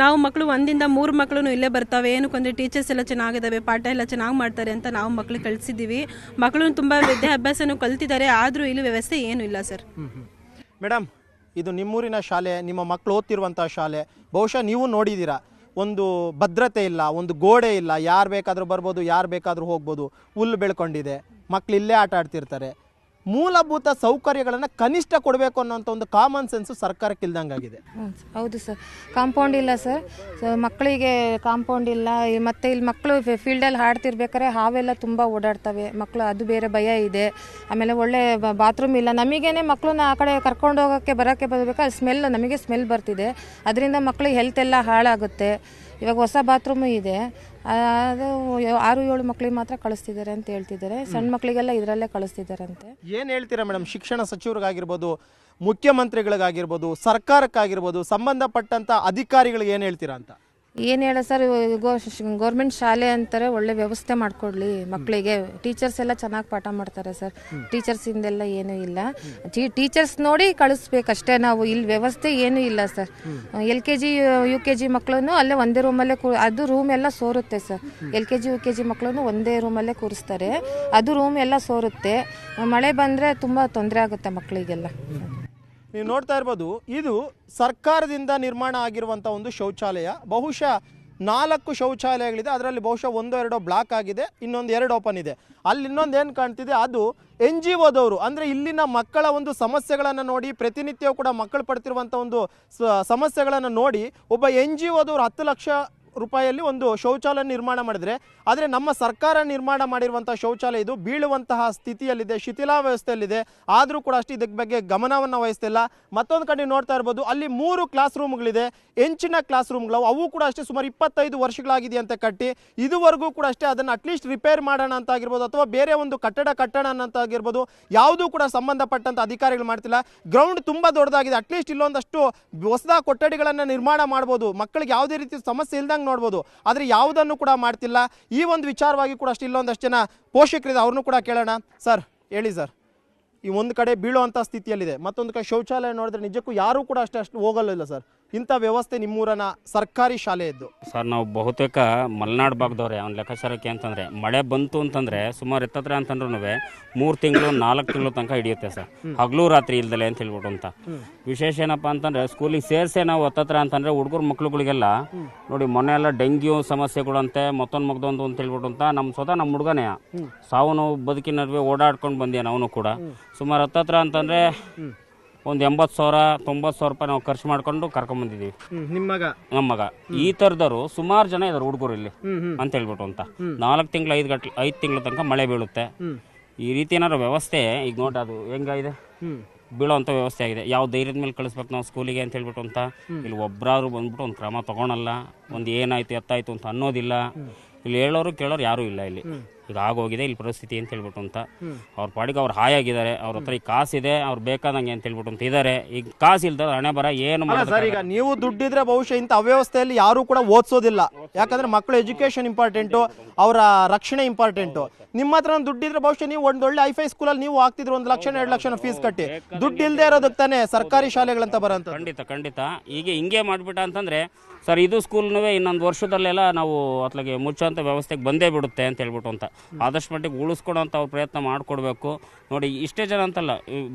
Speaker 6: ನಾವು ಮಕ್ಕಳು ಒಂದಿಂದ ಮೂರು ಮಕ್ಕಳು ಇಲ್ಲೇ ಬರ್ತಾವೆ. ಏನಕ್ಕಂದ್ರೆ ಟೀಚರ್ಸ್ ಎಲ್ಲ ಚೆನ್ನಾಗಿದ್ದಾವೆ ಪಾಠ ಎಲ್ಲ ಚೆನ್ನಾಗಿ ಮಾಡ್ತಾರೆ ಅಂತ ನಾವು ಮಕ್ಳಿಗೆ ಕಳಿಸಿದ್ದೀವಿ ಮಕ್ಕಳು ತುಂಬ ವಿದ್ಯಾಭ್ಯಾಸನೂ ಕಲ್ತಿದ್ದಾರೆ, ಆದರೂ ಇಲ್ಲಿ ವ್ಯವಸ್ಥೆ ಏನೂ ಇಲ್ಲ ಸರ್.
Speaker 1: ಮೇಡಮ್, ಇದು ನಿಮ್ಮೂರಿನ ಶಾಲೆ, ನಿಮ್ಮ ಮಕ್ಕಳು ಓದ್ತಿರುವಂಥ ಶಾಲೆ. ಬಹುಶಃ ನೀವು ನೋಡಿದ್ದೀರಾ, ಒಂದು ಭದ್ರತೆ ಇಲ್ಲ, ಒಂದು ಗೋಡೆ ಇಲ್ಲ. ಯಾರು ಬೇಕಾದರೂ ಬರ್ಬೋದು, ಯಾರು ಬೇಕಾದರೂ ಹೋಗ್ಬೋದು. ಹುಲ್ಲು ಬೆಳ್ಕೊಂಡಿದೆ. ಮಕ್ಕಳು ಇಲ್ಲೇ ಆಟ ಆಡ್ತಿರ್ತಾರೆ. ಮೂಲಭೂತ ಸೌಕರ್ಯಗಳನ್ನು ಕನಿಷ್ಠ ಕೊಡಬೇಕು ಅನ್ನೋಂಥ ಒಂದು ಕಾಮನ್ ಸೆನ್ಸು ಸರ್ಕಾರಕ್ಕೆ ಇಲ್ದಂಗಾಗಿದೆ.
Speaker 7: ಹೌದು ಸರ್. ಕಾಂಪೌಂಡ್ ಇಲ್ಲ ಸರ್. ಮಕ್ಕಳಿಗೆ ಕಾಂಪೌಂಡ್ ಇಲ್ಲ. ಮತ್ತೆ ಇಲ್ಲಿ ಮಕ್ಕಳು ಫೀಲ್ಡಲ್ಲಿ ಹಾಡ್ತಿರ್ಬೇಕಾದ್ರೆ ಹಾವೆಲ್ಲ ತುಂಬ ಓಡಾಡ್ತವೆ. ಮಕ್ಕಳು ಅದು ಬೇರೆ ಭಯ ಇದೆ. ಆಮೇಲೆ ಒಳ್ಳೆ ಬಾತ್ರೂಮ್ ಇಲ್ಲ. ನಮಗೇನೆ ಮಕ್ಕಳನ್ನ ಆ ಕಡೆ ಕರ್ಕೊಂಡು ಹೋಗೋಕ್ಕೆ ಬರೋಕ್ಕೆ ಬರಬೇಕಾದ್ರೆ ಸ್ಮೆಲ್ ನಮಗೆ ಸ್ಮೆಲ್ ಬರ್ತಿದೆ. ಅದರಿಂದ ಮಕ್ಕಳಿಗೆ ಹೆಲ್ತ್ ಎಲ್ಲ ಹಾಳಾಗುತ್ತೆ. ಇವಾಗ ಹೊಸ ಬಾತ್ರೂಮು ಇದೆ. ಅದು ಆರು ಏಳು ಮಕ್ಳಿಗೆ ಮಾತ್ರ ಕಳಿಸ್ತಿದ್ದಾರೆ ಅಂತ ಹೇಳ್ತಿದ್ದಾರೆ. ಸಣ್ಣ ಮಕ್ಕಳಿಗೆಲ್ಲ ಇದರಲ್ಲೇ ಕಳಿಸ್ತಿದ್ದಾರಂತೆ.
Speaker 1: ಏನು ಹೇಳ್ತೀರಾ ಮೇಡಮ್? ಶಿಕ್ಷಣ ಸಚಿವರಿಗಾಗಿರ್ಬೋದು ಮುಖ್ಯಮಂತ್ರಿಗಳಿಗಾಗಿರ್ಬೋದು ಸರ್ಕಾರಕ್ಕಾಗಿರ್ಬೋದು ಸಂಬಂಧಪಟ್ಟಂಥ ಅಧಿಕಾರಿಗಳಿಗೆ ಏನು ಹೇಳ್ತೀರಾ ಅಂತ?
Speaker 7: ಏನು ಹೇಳ ಸರ್ ಗೌರ್ಮೆಂಟ್ ಶಾಲೆ ಅಂತಾರೆ ಒಳ್ಳೆ ವ್ಯವಸ್ಥೆ ಮಾಡಿಕೊಡ್ಲಿ ಮಕ್ಕಳಿಗೆ ಟೀಚರ್ಸ್ ಎಲ್ಲ ಚೆನ್ನಾಗಿ ಪಾಠ ಮಾಡ್ತಾರೆ ಸರ್. ಟೀಚರ್ಸ್ ಇಂದೆಲ್ಲ ಏನೂ ಇಲ್ಲ. ಟೀಚರ್ಸ್ ನೋಡಿ ಕಳಿಸ್ಬೇಕಷ್ಟೇ ನಾವು. ಇಲ್ಲಿ ವ್ಯವಸ್ಥೆ ಏನೂ ಇಲ್ಲ sir. L K G U K G ಮಕ್ಕಳನ್ನು ಅಲ್ಲೇ ಒಂದೇ ರೂಮಲ್ಲೇ ಕೂ ಅದು ರೂಮ್ ಎಲ್ಲ ಸೋರುತ್ತೆ sir. L K G U K G ಮಕ್ಕಳನ್ನು ಒಂದೇ ರೂಮಲ್ಲೇ ಕೂರಿಸ್ತಾರೆ. ಅದು ರೂಮ್ ಎಲ್ಲ ಸೋರುತ್ತೆ. ಮಳೆ ಬಂದರೆ ತುಂಬ ತೊಂದರೆ ಆಗುತ್ತೆ ಮಕ್ಕಳಿಗೆಲ್ಲ
Speaker 1: ನೀವು ನೋಡ್ತಾ ಇರ್ಬೋದು, ಇದು ಸರ್ಕಾರದಿಂದ ನಿರ್ಮಾಣ ಆಗಿರುವಂಥ ಒಂದು ಶೌಚಾಲಯ. ಬಹುಶಃ ನಾಲ್ಕು ಶೌಚಾಲಯಗಳಿದೆ, ಅದರಲ್ಲಿ ಬಹುಶಃ ಒಂದು, ಎರಡೋ ಬ್ಲಾಕ್ ಆಗಿದೆ, ಇನ್ನೊಂದು ಎರಡು ಓಪನ್ ಇದೆ. ಅಲ್ಲಿ ಇನ್ನೊಂದು ಏನು ಕಾಣ್ತಿದೆ, ಅದು ಎನ್ ಜಿ ಒದವರು ಅಂದರೆ ಇಲ್ಲಿನ ಮಕ್ಕಳ ಒಂದು ಸಮಸ್ಯೆಗಳನ್ನು ನೋಡಿ, ಪ್ರತಿನಿತ್ಯವೂ ಕೂಡ ಮಕ್ಕಳು ಪಡ್ತಿರುವಂಥ ಒಂದು ಸಮಸ್ಯೆಗಳನ್ನು ನೋಡಿ, ಒಬ್ಬ ಎನ್ ಜಿ ಒದವರು ಹತ್ತು ಲಕ್ಷ ರೂಪಾಯಿಯಲ್ಲಿ ಒಂದು ಶೌಚಾಲಯ ನಿರ್ಮಾಣ ಮಾಡಿದರೆ, ಆದರೆ ನಮ್ಮ ಸರ್ಕಾರ ನಿರ್ಮಾಣ ಮಾಡಿರುವಂಥ ಶೌಚಾಲಯ ಇದು ಬೀಳುವಂತಹ ಸ್ಥಿತಿಯಲ್ಲಿದೆ ಶಿಥಿಲಾವಸ್ಥೆಯಲ್ಲಿದೆ ಆದರೂ ಕೂಡ ಅಷ್ಟು ಇದಕ್ಕೆ ಬಗ್ಗೆ ಗಮನವನ್ನು ವಹಿಸ್ತಿಲ್ಲ. ಮತ್ತೊಂದು ಕಡೆ ನೋಡ್ತಾ ಇರ್ಬೋದು, ಅಲ್ಲಿ ಮೂರು ಕ್ಲಾಸ್ ರೂಮ್ಗಳಿದೆ ಹೆಂಚಿನ ಕ್ಲಾಸ್ ರೂಮ್ಗಳು ಅವು ಕೂಡ ಅಷ್ಟೇ ಸುಮಾರು ಇಪ್ಪತ್ತೈದು ವರ್ಷಗಳಾಗಿದೆ ಅಂತ ಕಟ್ಟಿ, ಇದುವರೆಗೂ ಕೂಡ ಅಷ್ಟೇ ಅದನ್ನು ಅಟ್ಲೀಸ್ಟ್ ರಿಪೇರ್ ಮಾಡೋಣ ಅಂತ ಆಗಿರ್ಬೋದು, ಅಥವಾ ಬೇರೆ ಒಂದು ಕಟ್ಟಡ ಕಟ್ಟಣ ಅಂತ ಆಗಿರ್ಬೋದು, ಯಾವುದೂ ಕೂಡ ಸಂಬಂಧಪಟ್ಟಂಥ ಅಧಿಕಾರಿಗಳು ಮಾಡ್ತಿಲ್ಲ. ಗ್ರೌಂಡ್ ತುಂಬ ದೊಡ್ಡದಾಗಿದೆ ಅಟ್ಲೀಸ್ಟ್ ಇಲ್ಲೊಂದಷ್ಟು ಹೊಸದ ಕೊಠಡಿಗಳನ್ನು ನಿರ್ಮಾಣ ಮಾಡ್ಬೋದು. ಮಕ್ಕಳಿಗೆ ಯಾವುದೇ ರೀತಿ ಸಮಸ್ಯೆ ಇಲ್ದಂಗೆ ನೋಡ್ಬೋದು. ಆದರೆ ಯಾವುದನ್ನು ಕೂಡ ಮಾಡ್ತಿಲ್ಲ. ಈ ಒಂದು ವಿಚಾರವಾಗಿ ಕೂಡ ಅಷ್ಟು ಇಲ್ಲೊಂದಷ್ಟು ಜನ ಪೋಷಕರಿದೆ ಅವ್ರನ್ನೂ ಕೂಡ ಕೇಳೋಣ. ಸರ್, ಹೇಳಿ ಸರ್. ಈ ಒಂದು ಕಡೆ ಬೀಳುವಂಥ ಸ್ಥಿತಿಯಲ್ಲಿದೆ. ಮತ್ತೊಂದು ಕಡೆ ಶೌಚಾಲಯ ನೋಡಿದ್ರೆ ನಿಜಕ್ಕೂ ಯಾರೂ ಕೂಡ ಅಷ್ಟೇ ಅಷ್ಟು ಹೋಗಲ್ಲ ಸರ್. ಇಂಥ ವ್ಯವಸ್ಥೆ ನಿಮ್ಮೂರನ ಸರ್ಕಾರಿ ಶಾಲೆಯದ್ದು.
Speaker 8: ಸರ್ ನಾವು ಬಹುತೇಕ ಮಲೆನಾಡು ಭಾಗದವ್ರೆ ಅವ್ನ ಲೆಕ್ಕಾಚಾರಕ್ಕೆ ಅಂತಂದರೆ. ಮಳೆ ಬಂತು ಅಂತಂದರೆ ಸುಮಾರು ಎತ್ತತ್ರ ಅಂತಂದ್ರೂ ಮೂರು ತಿಂಗಳು ನಾಲ್ಕು ತಿಂಗಳು ತನಕ ಹಿಡಿಯುತ್ತೆ ಸರ್. ಹಗಲು ರಾತ್ರಿ ಇಲ್ದಲೆ ಅಂತ ಹೇಳ್ಬಿಟ್ಟು ಅಂತ. ವಿಶೇಷ ಏನಪ್ಪ ಅಂತಂದರೆ ಸ್ಕೂಲಿಗೆ ಸೇರಿಸೇ ನಾವು ಹತ್ತತ್ರ ಅಂತಂದರೆ ಹುಡುಗರು ಮಕ್ಳುಗಳಿಗೆಲ್ಲ ನೋಡಿ ಮೊನ್ನೆ ಎಲ್ಲ ಡೆಂಗ್ಯೂ ಸಮಸ್ಯೆಗಳಂತೆ ಮತ್ತೊಂದು ಮಗದೊಂದು ಅಂತ ಹೇಳ್ಬಿಟ್ಟು ಅಂತ ನಮ್ಮ ಸ್ವತಃ ನಮ್ಮ ಹುಡುಗನೇ. ಸಾವು ನೋವು ಬದುಕಿನ ನಡುವೆ ಓಡಾಡ್ಕೊಂಡು ಬಂದ್ಯಾನ ಅವನು ಕೂಡ. ಸುಮಾರು ಹತ್ತತ್ರ ಅಂತಂದರೆ ಒಂದು ಎಂಬತ್ತು ಸಾವಿರ ತೊಂಬತ್ತು ಸಾವಿರ ರೂಪಾಯಿ ನಾವು ಖರ್ಚು ಮಾಡ್ಕೊಂಡು ಕರ್ಕೊಂಬಂದಿದ್ದೀವಿ
Speaker 1: ನಿಮ್ಮ ಮಗ?
Speaker 8: ನಮ್ಮ ಮಗ. ಈ ಥರದವರು ಸುಮಾರು ಜನ ಇದಾರೆ ಹುಡುಗರು ಇಲ್ಲಿ ಅಂತ ಹೇಳ್ಬಿಟ್ಟು ಅಂತ. ನಾಲ್ಕು ತಿಂಗಳು ಐದು ಗಂಟೆ ಐದು ತಿಂಗಳ ತನಕ ಮಳೆ ಬೀಳುತ್ತೆ. ಈ ರೀತಿ ಏನಾದ್ರು ವ್ಯವಸ್ಥೆ ಈಗ ನೋಡಿ ಅದು ಹೆಂಗಾಗಿದೆ? ಬೀಳೋಂಥ ವ್ಯವಸ್ಥೆ ಆಗಿದೆ. ಯಾವ ಧೈರ್ಯದ ಮೇಲೆ ಕಳಿಸ್ಬೇಕು ನಾವು ಸ್ಕೂಲಿಗೆ ಅಂತ ಹೇಳ್ಬಿಟ್ಟು ಅಂತ. ಇಲ್ಲಿ ಒಬ್ಬರಾದ್ರು ಬಂದ್ಬಿಟ್ಟು ಒಂದು ಕ್ರಮ ತಗೊಳಲ್ಲ. ಒಂದು ಏನಾಯ್ತು ಎತ್ತಾಯ್ತು ಅಂತ ಅನ್ನೋದಿಲ್ಲ. ಇಲ್ಲಿ ಹೇಳೋರು ಕೇಳೋರು ಯಾರೂ ಇಲ್ಲ ಇಲ್ಲಿ. ಈಗ ಆಗೋಗಿದೆ ಇಲ್ಲಿ ಪರಿಸ್ಥಿತಿ ಅಂತ ಹೇಳ್ಬಿಟ್ಟು ಅಂತ. ಅವ್ರ ಪಾಡಿಗೆ ಅವ್ರು ಹಾಯಾಗಿದ್ದಾರೆ ಅವ್ರ ಹತ್ರ ಈಗ ಕಾಸಿದೆ ಅವ್ರು ಬೇಕಾದಂಗೆ ಅಂತ ಹೇಳ್ಬಿಟ್ಟು ಅಂತ ಇದ್ದಾರೆ ಈಗ ಕಾಸು ಇಲ್ದ ಹಣೆ ಬರ ಏನು
Speaker 1: ಸರ್ ಈಗ ನೀವು ದುಡ್ಡಿದ್ರೆ ಬಹುಶಃ ಇಂಥ ಅವ್ಯವಸ್ಥೆಯಲ್ಲಿ ಯಾರು ಕೂಡ ಓದಿಸೋದಿಲ್ಲ. ಯಾಕಂದ್ರೆ ಮಕ್ಕಳು ಎಜುಕೇಶನ್ ಇಂಪಾರ್ಟೆಂಟು ಅವರ ರಕ್ಷಣೆ ಇಂಪಾರ್ಟೆಂಟು ನಿಮ್ಮ ಹತ್ರ ದುಡ್ಡಿದ್ರೆ ಬಹುಶಃ ನೀವು ಒಂದು ಒಳ್ಳೆ ಐಫೈ ಸ್ಕೂಲಲ್ಲಿ ನೀವು ಹಾಕ್ತಿದ್ರು ಒಂದು ಲಕ್ಷ ಎರಡು ಲಕ್ಷ ಫೀಸ್ ಕಟ್ಟಿ. ದುಡ್ಡು ಇಲ್ಲದೆ ಇರೋದಕ್ಕೆ ತಾನೇ ಸರ್ಕಾರಿ ಶಾಲೆಗಳಂತ ಬರೋಂಥ
Speaker 8: ಖಂಡಿತ ಖಂಡಿತ. ಈಗ ಹಿಂಗೆ ಮಾಡಿಬಿಟ್ಟ ಅಂತಂದ್ರೆ ಸರ್, ಇದು ಸ್ಕೂಲ್ನೂ ಇನ್ನೊಂದು ವರ್ಷದಲ್ಲೆಲ್ಲ ನಾವು ಅತ್ಲಾಗೆ ಮುಚ್ಚೋಂಥ ವ್ಯವಸ್ಥೆಗೆ ಬಂದೇ ಬಿಡುತ್ತೆ ಅಂತ ಹೇಳ್ಬಿಟ್ಟು ಅಂತ. ಆದಷ್ಟು ಮಟ್ಟಿಗೆ ಉಳಿಸ್ಕೊಡೋಂಥ ಅವ್ರು ಪ್ರಯತ್ನ ಮಾಡಿಕೊಡ್ಬೇಕು. ನೋಡಿ, ಇಷ್ಟೇ ಜನ ಅಂತಲ್ಲ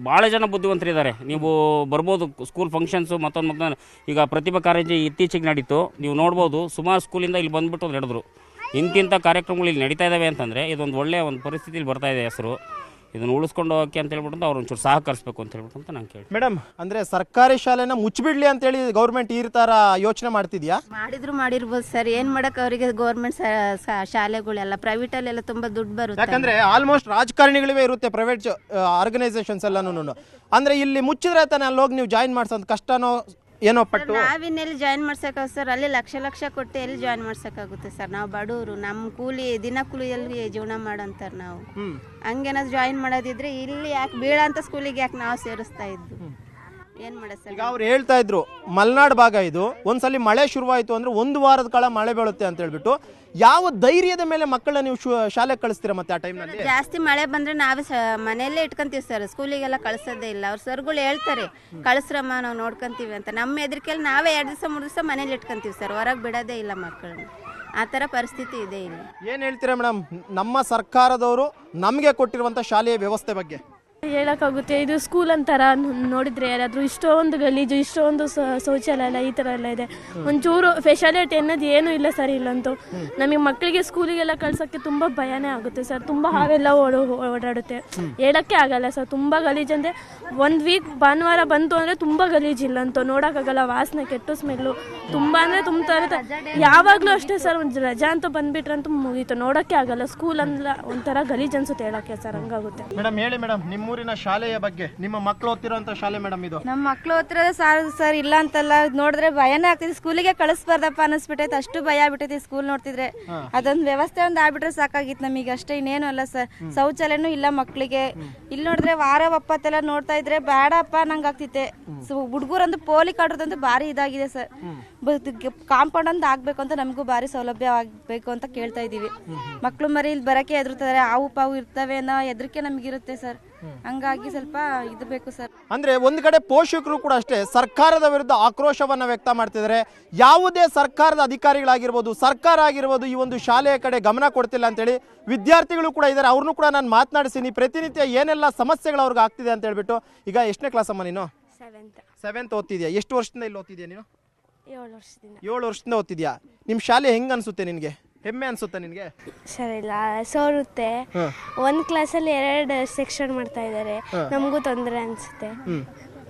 Speaker 8: ಭಾಳ ಜನ ಬುದ್ಧಿವಂತರಿದ್ದಾರೆ. ನೀವು ಬರ್ಬೋದು, ಸ್ಕೂಲ್ ಫಂಕ್ಷನ್ಸು ಮತ್ತೊಂದು ಮತ್ತೊಂದು. ಈಗ ಪ್ರತಿಭಾ ಕಾರಂಜಿ ಇತ್ತೀಚೆಗೆ ನಡೀತು. ನೀವು ನೋಡ್ಬೋದು, ಸುಮಾರು ಸ್ಕೂಲಿಂದ ಇಲ್ಲಿ ಬಂದ್ಬಿಟ್ಟು ನಡೆದ್ರು. ಇಂತಿಂಥ ಕಾರ್ಯಕ್ರಮಗಳು ಇಲ್ಲಿ ನಡೀತಾ ಇದ್ದಾವೆ ಅಂತಂದರೆ ಇದೊಂದು ಒಳ್ಳೆಯ ಒಂದು ಪರಿಸ್ಥಿತಿಲಿ ಬರ್ತಾ ಇದೆ ಹೆಸರು. ಇದನ್ನು ಉಳಿಸ್ಕೊಂಡು ಹೋಗಕ್ಕೆ ಅಂತ ಹೇಳ್ಬಿಟ್ಟು ಅವ್ರು ಒಂಚೂರು ಸಹಕರಿಸಬೇಕು ಅಂತ ಹೇಳ್ಬಿಟ್ಟು ಅಂತ ನಾನು ಕೇಳಿ
Speaker 1: ಮೇಡಮ್ ಅಂದ್ರೆ ಸರ್ಕಾರಿ ಶಾಲೆನ ಮುಚ್ಚಿಬಿಡ್ಲಿ ಅಂತೇಳಿ ಗೌರ್ಮೆಂಟ್ ಈ ತರ ಯೋಚನೆ ಮಾಡ್ತಿದ್ಯಾ?
Speaker 5: ಮಾಡಿದ್ರು ಮಾಡಿರ್ಬೋದು ಸರ್. ಏನ್ ಮಾಡಕ್ ಅವರಿಗೆ ಗೌರ್ಮೆಂಟ್ ಶಾಲೆಗಳೆಲ್ಲ ಪ್ರೈವೇಟ್ ಅಲ್ಲೆಲ್ಲ ತುಂಬಾ ದುಡ್ಡು ಬರುತ್ತೆ.
Speaker 1: ಯಾಕಂದ್ರೆ ಆಲ್ಮೋಸ್ಟ್ ರಾಜಕಾರಣಿಗಳಿವೆ ಇರುತ್ತೆ ಪ್ರೈವೇಟ್ ಆರ್ಗನೈಸೇಷನ್ಸ್ ಎಲ್ಲಾನು ಅಂದ್ರೆ ಇಲ್ಲಿ ಮುಚ್ಚಿದ್ರೆ ತಾನೆ ಅಲ್ಲಿ ಹೋಗಿ ನೀವು ಜಾಯಿನ್ ಮಾಡ್ಸೋದು ಕಷ್ಟನೋ ಏನೋ ಪಟ್ಟು
Speaker 5: ಜಾಯಿನ್ ಮಾಡ್ಸಕ್ ಸರ್. ಅಲ್ಲಿ ಲಕ್ಷ ಲಕ್ಷ ಕೊಟ್ಟು ಎಲ್ಲಿ ಜಾಯಿನ್ ಮಾಡ್ಸಕ್ಕಾಗುತ್ತೆ ಸರ್? ನಾವು ಬಡವರು ನಮ್ಮ ಕೂಲಿ ದಿನ ಕೂಲಿ ಎಲ್ಲಿ ಜೀವನ ಮಾಡಂತಾರ ನಾವು. ಹಂಗೇನಾದ್ರು ಜಾಯಿನ್ ಮಾಡೋದಿದ್ರೆ ಇಲ್ಲಿ ಯಾಕೆ ಬೀಳಂತ ಸ್ಕೂಲಿಗೆ ಯಾಕೆ ನಾವು ಸೇರಿಸ್ತಾ ಇದ್ದು? ಏನ್ ಸರ್?
Speaker 1: ಈಗ ಅವ್ರು ಹೇಳ್ತಾ ಇದ್ರು ಮಲೆನಾಡು ಭಾಗ ಇದು ಒಂದ್ಸಲಿ ಮಳೆ ಶುರುವಾಯಿತು ಅಂದ್ರೆ ಒಂದು ವಾರದ ಕಾಲ ಮಳೆ ಬೀಳುತ್ತೆ ಅಂತ ಹೇಳ್ಬಿಟ್ಟು. ಯಾವ ಧೈರ್ಯದ ಮೇಲೆ ಮಕ್ಕಳನ್ನ ನೀವು ಶು- ಶಾಲೆಗೆ ಕಳಿಸ್ತೀರಾ ಮತ್ತೆ ಆ ಟೈಮ್ನಲ್ಲಿ
Speaker 5: ಜಾಸ್ತಿ ಮಳೆ ಬಂದ್ರೆ ನಾವೇ ಸ ಮನೆಯಲ್ಲೇ ಇಟ್ಕೊಂತೀವಿ ಸರ್. ಸ್ಕೂಲಿಗೆಲ್ಲ ಕಳ್ಸೋದೇ ಇಲ್ಲ. ಅವ್ರ ಸರ್ಗಳು ಹೇಳ್ತಾರೆ ಕಳಿಸ್ರಮ್ಮ ನಾವು ನೋಡ್ಕೊಂತೀವಿ ಅಂತ. ನಮ್ಮ ಹೆದರಿಕೆಯಲ್ಲಿ ನಾವೇ ಎರಡು ದಿವಸ ಮೂರು ದಿವಸ ಮನೇಲಿ ಇಟ್ಕೊಂತೀವಿ ಸರ್. ಹೊರಗೆ ಬಿಡೋದೇ ಇಲ್ಲ ಮಕ್ಕಳನ್ನ. ಆ ಥರ ಪರಿಸ್ಥಿತಿ ಇದೆ ಇಲ್ಲಿ.
Speaker 1: ಏನು ಹೇಳ್ತೀರಾ ಮೇಡಮ್ ನಮ್ಮ ಸರ್ಕಾರದವರು ನಮಗೆ ಕೊಟ್ಟಿರುವಂತ ಶಾಲೆಯ ವ್ಯವಸ್ಥೆ ಬಗ್ಗೆ.
Speaker 9: ಹೇಳೋಕ್ಕಾಗುತ್ತೆ? ಇದು ಸ್ಕೂಲ್ ಅಂತಾರ ನೋಡಿದ್ರೆ ಯಾರಾದರೂ ಇಷ್ಟೊಂದು ಗಲೀಜು ಇಷ್ಟೊಂದು ಶೌಚಾಲಯ ಎಲ್ಲ ಈ ಥರ ಎಲ್ಲ ಇದೆ. ಒಂಚೂರು ಫೆಸಿಲಿಟಿ ಅನ್ನೋದು ಏನೂ ಇಲ್ಲ ಸರ್ ಇಲ್ಲಂತೂ. ನಮಗೆ ಮಕ್ಕಳಿಗೆ ಸ್ಕೂಲಿಗೆಲ್ಲ ಕಳ್ಸೋಕ್ಕೆ ತುಂಬ ಭಯನೇ ಆಗುತ್ತೆ ಸರ್ ತುಂಬ ಹಾವೆಲ್ಲ ಓಡ ಓಡಾಡುತ್ತೆ. ಹೇಳೋಕ್ಕೆ ಆಗಲ್ಲ ಸರ್ ತುಂಬ ಗಲೀಜು ಅಂದರೆ ಒಂದು ವೀಕ್ ಭಾನುವಾರ ಬಂತು ಅಂದರೆ ತುಂಬ ಗಲೀಜು ಇಲ್ಲಂತೂ. ನೋಡೋಕ್ಕಾಗಲ್ಲ ವಾಸನೆ ಕೆಟ್ಟು ಸ್ಮೆಲ್ಲು ತುಂಬ ಅಂದರೆ ತುಂಬ ಇರುತ್ತೆ ಯಾವಾಗಲೂ ಅಷ್ಟೇ ಸರ್ ಒಂದು ರಜಾ ಅಂತ ಬಂದ್ಬಿಟ್ರಂತೂ ಮುಗೀತು. ನೋಡೋಕ್ಕೆ ಆಗಲ್ಲ ಸ್ಕೂಲ್ ಅಂದ್ರೆ ಒಂಥರ ಗಲೀಜು ಅನ್ಸುತ್ತೆ ಹೇಳೋಕ್ಕೆ ಸರ್ ಹಂಗಾಗುತ್ತೆ.
Speaker 1: ಮೇಡಮ್ ಹೇಳಿ ಮೇಡಮ್ ನಿಮ್ಮ ನಿಮ್ಮೂರಿನ ಶಾಲೆಯ ಬಗ್ಗೆ ನಿಮ್ಮ ಮಕ್ಕಳು ಓದ್ತಿರೋಂತ ಶಾಲೆ ಮೇಡಮ್ ಇದು?
Speaker 10: ನಮ್ಮ ಮಕ್ಳು ಓದ್ತಿರೋದು ಸಾರ್ ಸರ್ ಇಲ್ಲ ಅಂತಲ್ಲ. ನೋಡಿದ್ರೆ ಭಯನೇ ಆಗ್ತಿದೆ. ಸ್ಕೂಲಿಗೆ ಕಳಿಸ್ಬಾರ್ದಪ್ಪ ಅನಿಸ್ಬಿಟ್ಟೈತೆ ಅಷ್ಟು ಭಯ ಆಗ್ಬಿಟ್ಟೈತಿ ಸ್ಕೂಲ್ ನೋಡ್ತಿದ್ರೆ. ಅದೊಂದು ವ್ಯವಸ್ಥೆ ಒಂದು ಆಗ್ಬಿಟ್ರೆ ಸಾಕಾಗಿತ್ತು ನಮಗೆ. ಅಷ್ಟೇ ಇನ್ನೇನು ಅಲ್ಲ ಸರ್. ಶೌಚಾಲಯನೂ ಇಲ್ಲ ಮಕ್ಕಳಿಗೆ ಇಲ್ಲಿ ನೋಡಿದ್ರೆ ವಾರ ಒಪ್ಪತ್ತೆಲ್ಲ ನೋಡ್ತಾ ಇದ್ರೆ ಬೇಡಪ್ಪ ನಂಗೆ ಆಗ್ತಿತ್ತೆ. ಹುಡುಗರಂದು ಪೋಲಿ ಕಾಡ್ರದಂತೂ ಭಾರಿ ಇದಾಗಿದೆ ಸರ್. ಕಾಂಪೌಂಡ್ ಅಂತ ಆಗ್ಬೇಕು ಅಂತ ನಮಗೂ ಭಾರಿ ಸೌಲಭ್ಯ ಆಗ್ಬೇಕು ಅಂತ ಕೇಳ್ತಾ ಇದೀವಿ ಮಕ್ಳು ಮರಿ ಇಲ್ಲಿ ಬರಕ್ಕೆ ಹೆದರ್ತಾರೆ ಹಾವು ಪಾವು ಇರ್ತವೆ ಅನ್ನೋ ಹೆದರಿಕೆ ನಮಗಿರುತ್ತೆ ಸರ್. ಹಂಗಾಗಿ ಸ್ವಲ್ಪ ಇದು ಬೇಕು ಸರ್.
Speaker 1: ಅಂದ್ರೆ ಒಂದು ಕಡೆ ಪೋಷಕರು ಕೂಡ ಅಷ್ಟೇ ಸರ್ಕಾರದ ವಿರುದ್ಧ ಆಕ್ರೋಶವನ್ನ ವ್ಯಕ್ತ ಮಾಡ್ತಿದ್ದಾರೆ. ಯಾವುದೇ ಸರ್ಕಾರದ ಅಧಿಕಾರಿಗಳಾಗಿರ್ಬೋದು ಸರ್ಕಾರ ಆಗಿರ್ಬೋದು ಈ ಒಂದು ಶಾಲೆಯ ಕಡೆ ಗಮನ ಕೊಡ್ತಿಲ್ಲ ಅಂತೇಳಿ ವಿದ್ಯಾರ್ಥಿಗಳು ಕೂಡ ಇದ್ದಾರೆ. ಅವ್ರನ್ನೂ ಕೂಡ ನಾನು ಮಾತನಾಡಿಸಿನಿ. ಪ್ರತಿನಿತ್ಯ ಏನೆಲ್ಲ ಸಮಸ್ಯೆಗಳು ಅವ್ರಿಗೆ ಆಗ್ತಿದೆ ಅಂತ ಹೇಳ್ಬಿಟ್ಟು ಈಗ ಎಷ್ಟನೇ ಕ್ಲಾಸ್ ಅಮ್ಮ ನೀನು?
Speaker 11: ಸೆವೆಂತ್
Speaker 1: ಸೆವೆಂತ್ ಓದ್ತಿದ್ಯಾ? ಎಷ್ಟು ವರ್ಷದಿಂದ ಇಲ್ಲಿ ಓದ್ತಿದ್ಯಾ ನೀನು?
Speaker 11: ಏಳು ವರ್ಷದಿಂದ.
Speaker 1: ಏಳು ವರ್ಷದಿಂದ ಓದ್ತಿದ್ಯಾ? ನಿಮ್ಮ ಶಾಲೆ ಹೆಂಗ್ ಅನ್ಸುತ್ತೆ ನಿನಗೆ? ಹೆಮ್ಮೆ ಅನ್ಸುತ್ತೆ ನಿನಗೆ?
Speaker 11: ಸರಿ ಇಲ್ಲ ಸೋರುತ್ತೆ ಒಂದ್ ಕ್ಲಾಸಲ್ಲಿ ಎರಡು ಸೆಕ್ಷನ್ ಮಾಡ್ತಾ ಇದ್ದಾರೆ ನಮಗೂ ತೊಂದರೆ ಅನ್ಸುತ್ತೆ.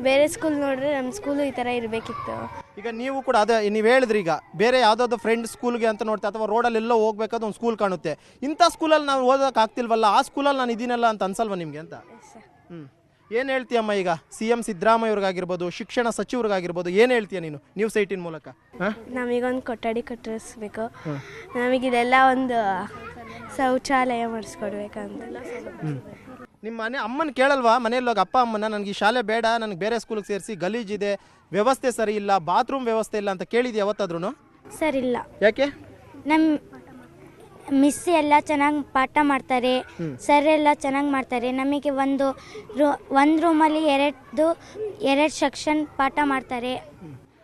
Speaker 11: ಬೇರೆ ಸ್ಕೂಲ್ ನೋಡಿದ್ರೆ ನಮ್ಮ ಸ್ಕೂಲು ಈ ತರ ಇರಬೇಕಿತ್ತು.
Speaker 1: ಈಗ ನೀವು ಕೂಡ ಅದೇ ನೀವು ಹೇಳಿದ್ರಿ ಈಗ ಬೇರೆ ಯಾವುದಾದ್ರು ಫ್ರೆಂಡ್ ಸ್ಕೂಲ್ಗೆ ಅಂತ ನೋಡ್ತಾ ಅಥವಾ ರೋಡಲ್ಲಿ ಎಲ್ಲೋ ಹೋಗ್ಬೇಕಾದ್ರೆ ಒಂದು ಸ್ಕೂಲ್ ಕಾಣುತ್ತೆ. ಇಂಥ ಸ್ಕೂಲಲ್ಲಿ ನಾವು ಓದೋಕೆ ಆಗ್ತಿಲ್ವಲ್ಲ? ಆ ಸ್ಕೂಲಲ್ಲಿ ನಾನು ಇದೀನಲ್ಲ ಅಂತ ಅನ್ಸಲ್ವಾ ನಿಮಗೆ ಅಂತ? ಹ್ಞೂ ಏನು ಹೇಳ್ತೀಯಮ್ಮ ಈಗ? ಸಿ ಎಂ ಸಿದ್ದರಾಮಯ್ಯವ್ರಿಗಾಗಿರ್ಬೋದು ಶಿಕ್ಷಣ ಸಚಿವರಿಗಾಗಿರ್ಬೋದು ಏನು ಹೇಳ್ತೀಯ ನೀನು? ನ್ಯೂಸ್ ಏಯ್ಟೀನ್ ಮೂಲಕ. ಹಾಂ?
Speaker 11: ನಮಗೊಂದು ಕೊಠಡಿ ಕಟ್ಟಿಸ್ಬೇಕು. ನಮಗಿದೆಲ್ಲ ಒಂದು ಶೌಚಾಲಯ ಮಾಡಿಸ್ಕೊಡ್ಬೇಕಂತ.
Speaker 1: ನಿಮ್ಮ ಮನೆ ಅಮ್ಮನ ಕೇಳಲ್ವಾ? ಮನೆಯಲ್ಲಿ ಹೋಗಿ ಅಪ್ಪ ಅಮ್ಮನ ನನಗೆ ಈ ಶಾಲೆ ಬೇಡ ನನಗೆ ಬೇರೆ ಸ್ಕೂಲಿಗೆ ಸೇರಿಸಿ ಗಲೀಜಿದೆ ವ್ಯವಸ್ಥೆ ಸರಿ ಇಲ್ಲ ಬಾತ್ರೂಮ್ ವ್ಯವಸ್ಥೆ ಇಲ್ಲ ಅಂತ ಕೇಳಿದ್ಯಾ ಯಾವತ್ತಾದ್ರೂ
Speaker 11: ಸರಿಲ್ಲ.
Speaker 1: ಯಾಕೆ?
Speaker 11: ನಮ್ಮ ಮಿಸ್ ಎಲ್ಲ ಚೆನ್ನಾಗಿ ಪಾಠ ಮಾಡ್ತಾರೆ ಸರ್ ಎಲ್ಲ ಚೆನ್ನಾಗಿ ಮಾಡ್ತಾರೆ. ನಮಗೆ ಒಂದು ರೂ ಒಂದು ರೂಮಲ್ಲಿ ಎರಡು ಎರಡು ಸೆಕ್ಷನ್ ಪಾಠ ಮಾಡ್ತಾರೆ.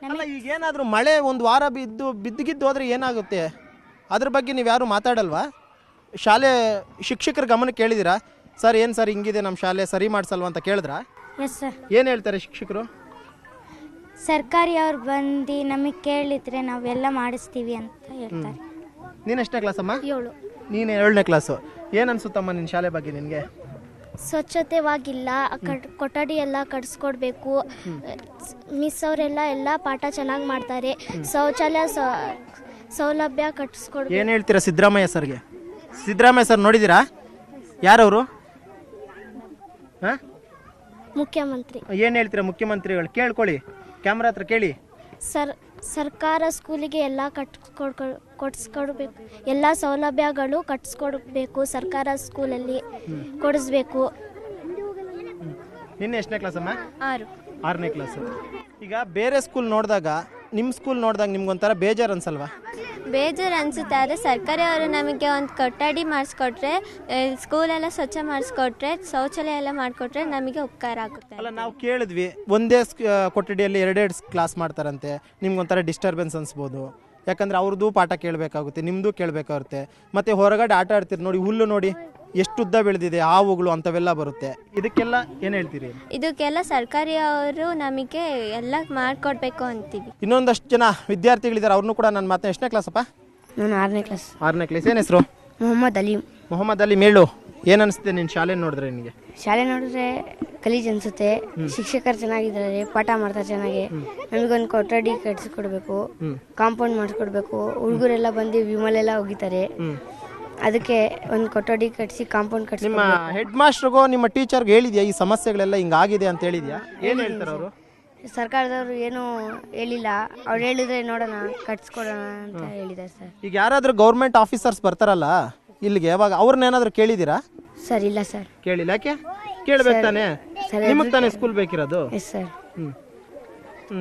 Speaker 1: ಅಲ್ಲ ಈಗ ಏನಾದರೂ ಮಳೆ ಒಂದು ವಾರ ಬಿದ್ದು ಬಿದ್ದಗಿದ್ದು ಹೋದರೆ ಏನಾಗುತ್ತೆ? ಅದ್ರ ಬಗ್ಗೆ ನೀವು ಯಾರು ಮಾತಾಡಲ್ವಾ? ಶಾಲೆ ಶಿಕ್ಷಕರ ಗಮನ ಕೇಳಿದಿರಾ? ಸರ್ ಏನು ಸರ್ ಹಿಂಗಿದೆ? ನಮ್ಮ ಶಾಲೆ ಸರಿ ಮಾಡಿಸಲ್ವ? ಅಂತ ಕೇಳಿದ್ರಾ?
Speaker 11: ಎಸ್ ಸರ್
Speaker 1: ಏನು ಹೇಳ್ತಾರೆ ಶಿಕ್ಷಕರು?
Speaker 11: ಸರ್ಕಾರಿ ಅವ್ರು ಬಂದು ನಮಗೆ ಕೇಳಿದ್ರೆ ನಾವೆಲ್ಲ ಮಾಡಿಸ್ತೀವಿ ಅಂತ ಹೇಳ್ತಾರೆ.
Speaker 1: ನೀನು ಎಷ್ಟನೇ ಕ್ಲಾಸ್ ಅಮ್ಮ?
Speaker 11: ಏಳು.
Speaker 1: ನೀನು ಏಳನೇ ಕ್ಲಾಸು ಏನು ಅನ್ಸುತ್ತಮ್ಮ ನಿನ್ನ ಶಾಲೆ ಬಗ್ಗೆ ನಿನಗೆ?
Speaker 11: ಸ್ವಚ್ಛತೆವಾಗಿಲ್ಲ ಕಟ್ ಕೊಠಡಿ ಎಲ್ಲ ಕಟ್ಸ್ಕೊಡ್ಬೇಕು ಮಿಸ್ ಅವರೆಲ್ಲ ಎಲ್ಲ ಪಾಠ ಚೆನ್ನಾಗಿ ಮಾಡ್ತಾರೆ. ಶೌಚಾಲಯ ಸೌ- ಸೌಲಭ್ಯ ಕಟ್ಸ್ಕೊಡ್ಬೇಕು.
Speaker 1: ಏನು ಹೇಳ್ತೀರಾ ಸಿದ್ದರಾಮಯ್ಯ ಸರ್ಗೆ? ಸಿದ್ದರಾಮಯ್ಯ ಸರ್ ನೋಡಿದ್ದೀರಾ ಯಾರವರು? ಹಾಂ?
Speaker 11: ಮುಖ್ಯಮಂತ್ರಿ.
Speaker 1: ಏನು ಹೇಳ್ತೀರಾ ಮುಖ್ಯಮಂತ್ರಿಗಳು? ಕೇಳ್ಕೊಳ್ಳಿ. ಕ್ಯಾಮ್ರಾ ಹತ್ರ ಕೇಳಿ.
Speaker 11: ಸರ್ ಸರ್ಕಾರ ಸ್ಕೂಲಿಗೆ ಎಲ್ಲ ಕಟ್ ಕೊಡಿಸ್ಕೊಡ್ಬೇಕು. ಎಲ್ಲ ಸೌಲಭ್ಯಗಳು ಕಟ್ಸ್ಕೊಡ್ಬೇಕು ಸರ್ಕಾರ ಸ್ಕೂಲಲ್ಲಿ ಕೊಡಿಸ್ಬೇಕು.
Speaker 1: ನಿನ್ನೆ ಎಷ್ಟನೇ ಕ್ಲಾಸ್ ಅಮ್ಮ?
Speaker 11: ಆರು.
Speaker 1: ಆರನೇ ಕ್ಲಾಸ್. ಈಗ ಬೇರೆ ಸ್ಕೂಲ್ ನೋಡಿದಾಗ ನಿಮ್ಮ ಸ್ಕೂಲ್ ನೋಡಿದಾಗ ನಿಮ್ಗೊಂಥರ ಬೇಜಾರು ಅನ್ಸಲ್ವಾ?
Speaker 11: ಬೇಜಾರು ಅನಿಸುತ್ತೆ ಆದರೆ ಸರ್ಕಾರಿ ಅವರು ನಮಗೆ ಒಂದು ಕೊಠಡಿ ಮಾಡಿಸ್ಕೊಟ್ರೆ ಸ್ಕೂಲೆಲ್ಲ ಸ್ವಚ್ಛ ಮಾಡಿಸ್ಕೊಟ್ರೆ ಶೌಚಾಲಯ ಎಲ್ಲ ಮಾಡಿಕೊಟ್ರೆ ನಮಗೆ ಉಪಕಾರ ಆಗುತ್ತೆ.
Speaker 1: ಅಲ್ಲ ನಾವು ಕೇಳಿದ್ವಿ ಒಂದೇ ಕೊಠಡಿಯಲ್ಲಿ ಎರಡೆರಡು ಕ್ಲಾಸ್ ಮಾಡ್ತಾರಂತೆ ನಿಮ್ಗೊಂಥರ ಡಿಸ್ಟರ್ಬೆನ್ಸ್ ಅನ್ಸ್ಬೋದು. ಯಾಕಂದ್ರೆ ಅವ್ರದ್ದು ಪಾಠ ಕೇಳಬೇಕಾಗುತ್ತೆ ನಿಮ್ಮದು ಕೇಳಬೇಕಾಗುತ್ತೆ. ಮತ್ತು ಹೊರಗಡೆ ಆಟ ಆಡ್ತೀರಿ ನೋಡಿ ಹುಲ್ಲು ನೋಡಿ. ಎಷ್ಟು ಉದ್ದ ಬೆಳೆದಿದೆ ಹಾವುಗಳು ಅಂತವೆಲ್ಲ ಬರುತ್ತೆ. ಇದಕ್ಕೆಲ್ಲ ಏನು ಹೇಳ್ತೀರಿ?
Speaker 11: ಇದಕ್ಕೆಲ್ಲ ಸರ್ಕಾರಿ ಅವರು ನಮಗೆ ಎಲ್ಲ ಮಾಡ್ಕೊಡ್ಬೇಕು ಅಂತೀವಿ.
Speaker 1: ಇನ್ನೊಂದಷ್ಟು ಜನ ವಿದ್ಯಾರ್ಥಿಗಳಿದ್ದಾರೆ ಅವ್ರನ್ನೂ ಕೂಡ ನನ್ನ ಮಾತನ್ನ ಎಷ್ಟನೇ ಅಪ್ಪ?
Speaker 10: ನಾನು ಆರನೇ ಕ್ಲಾಸ್
Speaker 1: ಆರನೇ ಕ್ಲಾಸ್ ಏನು ಹೆಸರು?
Speaker 10: ಮೊಹಮ್ಮದ್ ಅಲಿ.
Speaker 1: ಮೊಹಮ್ಮದ್ ಅಲಿ ಮೇಳು ಏನು ಅನಿಸುತ್ತೆ ನಿನ್ನ ಶಾಲೆ ನೋಡಿದ್ರೆ ನಿನಗೆ?
Speaker 10: ಶಾಲೆ ನೋಡಿದ್ರೆ ಕಲೀಜ್ ಅನ್ಸುತ್ತೆ. ಶಿಕ್ಷಕರು ಚೆನ್ನಾಗಿದ್ದಾರೆ ಪಾಠ ಮಾಡ್ತಾರೆ ಚೆನ್ನಾಗಿ. ನಮಗೊಂದು ಕೊಠಡಿ ಕಟ್ಸಿಕೊಡ್ಬೇಕು ಕಾಂಪೌಂಡ್ ಮಾಡಿಸ್ಕೊಡ್ಬೇಕು. ಹುಡುಗರೆಲ್ಲ ಬಂದು ವಿಮಲೆಲ್ಲ ಹೋಗಿತಾರೆ ಅದಕ್ಕೆ ಒಂದು ಕೊಠಡಿ ಕಟ್ಸಿ ಕಾಂಪೌಂಡ್ ಕಟ್ಸಿ
Speaker 1: ನಿಮ್ಮ ಹೆಡ್ ಮಾಸ್ಟ್ರಿಗೋ ನಿಮ್ಮ ಟೀಚರ್ಗೆ ಹೇಳಿದ್ಯಾ ಈ ಸಮಸ್ಯೆಗಳೆಲ್ಲ ಹಿಂಗಾಗಿದೆ ಅಂತ ಹೇಳಿದ್ಯಾ? ಏನು ಹೇಳ್ತಾರೆ ಅವರು?
Speaker 10: ಸರ್ಕಾರದವರು ಏನು ಹೇಳಿಲ್ಲ. ಅವ್ರು ಹೇಳಿದ್ರೆ ನೋಡೋಣ ಕಟ್ಸ್ಕೊಡೋಣ ಅಂತ ಹೇಳಿದ್ದಾರೆ ಸರ್.
Speaker 1: ಈಗ ಯಾರಾದರೂ ಗೌರ್ಮೆಂಟ್ ಆಫೀಸರ್ಸ್ ಬರ್ತಾರಲ್ಲ ಇಲ್ಲಿಗೆ ಯಾವಾಗ ಅವ್ರನ್ನೇನಾದ್ರೂ ಕೇಳಿದ್ದೀರಾ?
Speaker 10: ಸರ್ ಇಲ್ಲ ಸರ್.
Speaker 1: ಕೇಳಿಲ್ಲ ಯಾಕೆ? ಕೇಳ್ಬೇಕು ತಾನೇ? ನಿಮಗೆ ತಾನೇ ಸ್ಕೂಲ್ ಬೇಕಿರೋದು?
Speaker 10: ಎಸ್ ಸರ್
Speaker 1: ಹ್ಞೂ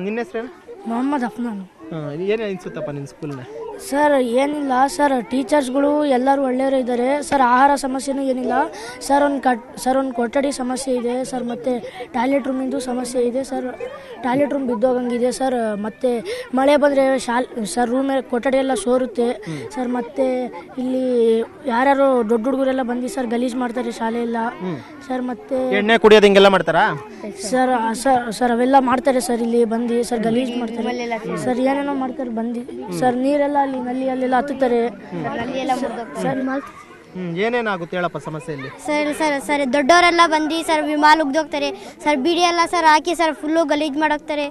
Speaker 1: ನಿನ್ನ ಹೆಸ್ರೇನು?
Speaker 12: ಮೊಹಮ್ಮದ್ ಅಫ್ನಾನ್.
Speaker 1: ಹಾಂ ಏನು ಅನಿಸುತ್ತಪ್ಪ ನಿನ್ನ ಸ್ಕೂಲ್ನ
Speaker 12: ಸರ್ ಏನಿಲ್ಲ. ಸರ್ ಟೀಚರ್ಸ್ಗಳು ಎಲ್ಲರೂ ಒಳ್ಳೆಯವರು ಇದ್ದಾರೆ. ಸರ್ ಆಹಾರ ಸಮಸ್ಯೆನೂ ಏನಿಲ್ಲ. ಸರ್ ಒಂದು ಕಟ್ ಸರ್ ಒಂದು ಕೊಠಡಿ ಸಮಸ್ಯೆ ಇದೆ. ಸರ್ ಮತ್ತು ಟಾಯ್ಲೆಟ್ ರೂಮಿಂದು ಸಮಸ್ಯೆ ಇದೆ. ಸರ್ ಟಾಯ್ಲೆಟ್ ರೂಮ್ ಬಿದ್ದೋಗಂಗಿದೆ. ಸರ್ ಮತ್ತು ಮಳೆ ಬಂದರೆ ಶಾಲ್ ಸರ್ ರೂಮ್ ಕೊಠಡಿ ಎಲ್ಲ ಸೋರುತ್ತೆ. ಸರ್ ಮತ್ತು ಇಲ್ಲಿ ಯಾರ್ಯಾರು ದೊಡ್ಡ ಹುಡುಗರೆಲ್ಲ ಬಂದು ಸರ್ ಗಲೀಜು ಮಾಡ್ತಾರೆ ಶಾಲೆ ಎಲ್ಲ ಸರ್ ಮತ್ತು
Speaker 1: ಎಣ್ಣೆ ಕುಡಿಯೋದು ಹಿಂಗೆಲ್ಲ ಮಾಡ್ತಾರಾ?
Speaker 12: ಸರ್ ಸರ್ ಸರ್ ಅವೆಲ್ಲ ಮಾಡ್ತಾರೆ ಸರ್ ಇಲ್ಲಿ ಬಂದು ಸರ್ ಗಲೀಜ್ ಮಾಡ್ತಾರೆ. ಸರ್ ಏನೇನೋ ಮಾಡ್ತಾರೆ ಬಂದು. ಸರ್ ನೀರೆಲ್ಲ ಅಲ್ಲಿ ನಲ್ಲಿ ಅಲ್ಲೆಲ್ಲ ಹತ್ತುತ್ತಾರೆ. ಸರ್
Speaker 1: ಏನೇನಾಗುತ್ತೆ ಹೇಳಪ್ಪ ಸಮಸ್ಯೆ ಇಲ್ಲಿ
Speaker 11: ಸರ್ ಸರ್ ಸರ್ ದೊಡ್ಡವರೆಲ್ಲ ಬಂದು ಸರ್ ವಿಮಾಲ್ ಉಗ್ದೋಗ್ತಾರೆ. ಸರ್ ಬಿಡಿ ಎಲ್ಲ ಸರ್ ಹಾಕಿ ಸರ್ ಫುಲ್ಲು ಗಲೀಜು ಮಾಡೋಗ್ತಾರೆ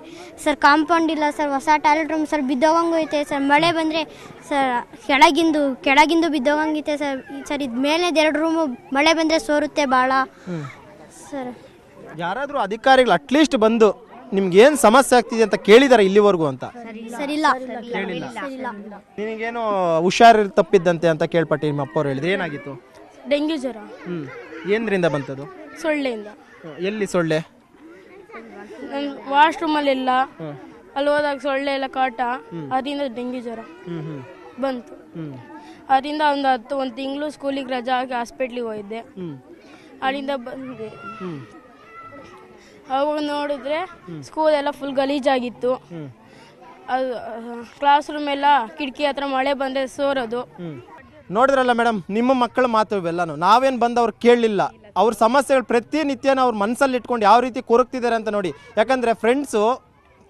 Speaker 11: ಸರ್ ಕಾಂಪೌಂಡ್ ಇಲ್ಲ ಸರ್ ಹೊಸ ಟಾಯ್ಲೆಟ್ ರೂಮ್ ಸರ್ ಬಿದ್ದೋಗಂಗೈತೆ ಸರ್ ಮಳೆ ಬಂದರೆ ಸರ್ ಕೆಳಗಿಂದು ಕೆಳಗಿಂದು ಬಿದ್ದೋಗಂಗೈತೆ ಸರ್. ಸರ್ ಇದು ಮೇಲೆ ಎರಡು ರೂಮು ಮಳೆ ಬಂದರೆ ಸೋರುತ್ತೆ ಭಾಳ ಸರ್
Speaker 1: ಯಾರಾದರೂ ಅಧಿಕಾರಿಗಳು ಅಟ್ಲೀಸ್ಟ್ ಬಂದು ನಿಮ್ಗೆ ಏನ್ ಸಮಸ್ಯೆ ಆಗ್ತಿದೆ ಅಂತ ಕೇಳಿದಾರೆ ಇಲ್ಲಿವರೆಗೂ ಅಂತ? ನಿನಗೇನು ಹುಷಾರು ತಪ್ಪಿದ್ದಂತೆ ಅಂತ ಕೇಳ್ಪಟ್ಟೆ ನಿಮ್ಮ ಅಪ್ಪವ್ರು ಹೇಳಿದ್ರೆ ಏನಾಗಿತ್ತು?
Speaker 9: ಡೆಂಗ್ಯೂ ಜ್ವರ.
Speaker 1: ಹ್ಮ್. ಏನ್ರಿಂದ ಬಂತದು?
Speaker 9: ಸೊಳ್ಳೆಯಿಂದ.
Speaker 1: ಎಲ್ಲಿ ಸೊಳ್ಳೆ?
Speaker 9: ವಾಶ್ರೂಮಲ್ಲೆಲ್ಲ ಅಲ್ಲಿ ಹೋದಾಗ ಸೊಳ್ಳೆ ಎಲ್ಲ ಕಾಟ ಅದರಿಂದ ಡೆಂಗ್ಯೂ ಜ್ವರ
Speaker 1: ಹ್ಮ್ ಹ್ಮ್.
Speaker 9: ಬಂತು.
Speaker 1: ಹ್ಮ್.
Speaker 9: ಅದರಿಂದ ಒಂದು ಹತ್ತು ಒಂದು ತಿಂಗಳು ಸ್ಕೂಲಿಗೆ ರಜಾ ಹಾಕಿ ಹಾಸ್ಪಿಟ್ಲಿಗೆ ಹೋಗಿದ್ದೆ.
Speaker 1: ಹ್ಮ್.
Speaker 9: ಅಲ್ಲಿಂದ ಬಂದೆ. ಅವಾಗ ನೋಡಿದ್ರೆ ಸ್ಕೂಲ್ ಎಲ್ಲ ಫುಲ್ ಗಲೀಜಾಗಿತ್ತು. ಅದು ಕ್ಲಾಸ್ ರೂಮ್ ಎಲ್ಲ ಕಿಟಕಿ ಹತ್ರ ಮಳೆ ಬಂದ್ರೆ ಸೋರೋದು.
Speaker 1: ನೋಡಿದ್ರಲ್ಲ ಮೇಡಮ್ ನಿಮ್ಮ ಮಕ್ಕಳ ಮಾತು ಇವೆಲ್ಲನೂ. ನಾವೇನು ಬಂದು ಅವ್ರು ಕೇಳಲಿಲ್ಲ ಅವ್ರ ಸಮಸ್ಯೆಗಳು ಪ್ರತಿನಿತ್ಯನ ಅವ್ರ ಮನಸ್ಸಲ್ಲಿ ಇಟ್ಕೊಂಡು ಯಾವ ರೀತಿ ಕೊರಗ್ತಿದ್ದಾರೆ ಅಂತ ನೋಡಿ. ಯಾಕಂದರೆ ಫ್ರೆಂಡ್ಸು